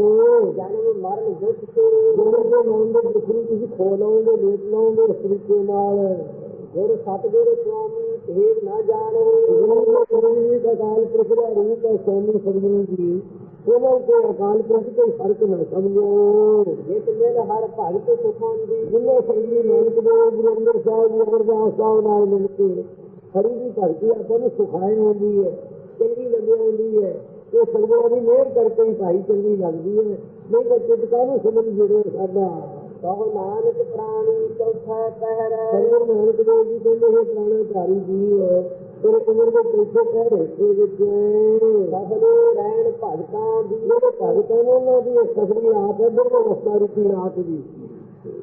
ਜਨਮ ਮਰਨ ਦੁੱਖ ਜਦੋਂ ਦੇ ਨਾਮ ਦੇ ਦੁੱਖ ਨੂੰ ਤੁਸੀਂ ਖੋ ਲਓਗੇ ਲੇਟ ਲਓਗੇ ਇਸ ਤਰੀਕੇ ਨਾਲ। ਗੁਰ ਸਤਿਗੁਰ ਸੁਆਮੀ ਭੇਦ ਨਾ ਜਾਣੋ। ਗੁਰੂ ਦਾ ਅਕਾਲ ਪੁਰਖ ਰੂਪ ਹੈ ਸੋਮੀ ਸਤਿਗੁਰੂ ਜੀ ਉਹਨਾਂ ਕੋ ਅਕਾਲ ਪੁਰਖ ਕੋਈ ਫ਼ਰਕ ਨਾ ਸਮਝੋ ਜਿਤ ਮਿਲ ਹਰ ਭਗਤ ਸੁਖਾਂ ਦੀ। ਜਿੰਨੇ ਸੰਗੀ ਨਾਨਕ ਦੇਵ ਗੁਰੂ ਅੰਗਦ ਸਾਹਿਬ ਜੀ ਅਮਰਦਾਸ ਸਾਹਿਬ ਨਾਲ ਮਿਲ ਕੇ ਹਰੀ ਦੀ ਭਗਤੀ ਆਪਾਂ ਨੂੰ ਸਿਖਾਈ ਹੁੰਦੀ ਹੈ, ਚੰਗੀ ਲੱਗਿਆ ਹੁੰਦੀ ਹੈ। ਇਹ ਸੰਗਤਾਂ ਦੀ ਮਿਹਰ ਕਰਕੇ ਹੀ ਭਾਈ ਚੰਗੀ ਲੱਗਦੀ ਹੈ। ਨਹੀਂ ਤਾਂ ਚਿਤਕਾ ਨੂੰ ਸਮਝ ਜਿਹੜੇ ਸਾਡਾ? ਕਹੋ ਨਾਨਕ ਪ੍ਰਾਣੀ ਚੌਥਾ ਪਹਿਰ ਸਰਵਰ ਨਾਨਕ ਦੇਵ ਜੀ ਕਹਿੰਦੇ ਇਹ ਪ੍ਰਾਣੇ ਧਾਰੀ ਜੀ ਹੈ ਤੇਰੇ ਉਮਰ ਦੇ ਪਿੱਛੇ ਕਹਿ ਰਹੇ ਸੀ ਵਿੱਚ ਸਫਲੇ ਰਹਿਣ ਭਗਤਾਂ ਦੀ ਜਿਹੜੇ ਭਗਤਾਂ ਨੇ ਉਹਨਾਂ ਦੀ ਸਫਲੀ ਆਪ ਹੈ ਬਿਲਕੁਲ ਰਸਤਾ ਰੂਪੀ ਆਪ ਜੀ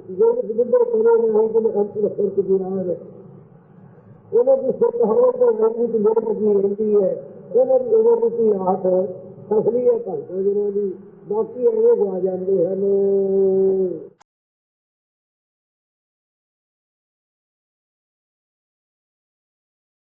ਜਿਹੜੇ ਬੁੱਢੇ ਕੋਲੇ ਨਹੀਂ ਕਿ ਅੰਤਰ ਸਰਕ ਦੀ ਰਾਹ ਹੈ। ਉਹਨਾਂ ਦੀ ਸਿੱਖ ਹੋਣ ਤੋਂ ਰਹਿੰਦੀ ਦੀ ਲੋੜ ਲੱਗੀ ਰਹਿੰਦੀ ਹੈ ਉਹਨਾਂ ਦੀ ਉਮਰ ਰੂਪੀ ਆਪ ਸਫਲੀ ਹੈ ਭਗਤਾਂ ਜਿਹਨਾਂ ਦੀ। ਬਾਕੀ ਐਵੇਂ ਗਵਾ ਜਾਂਦੇ ਹਨ।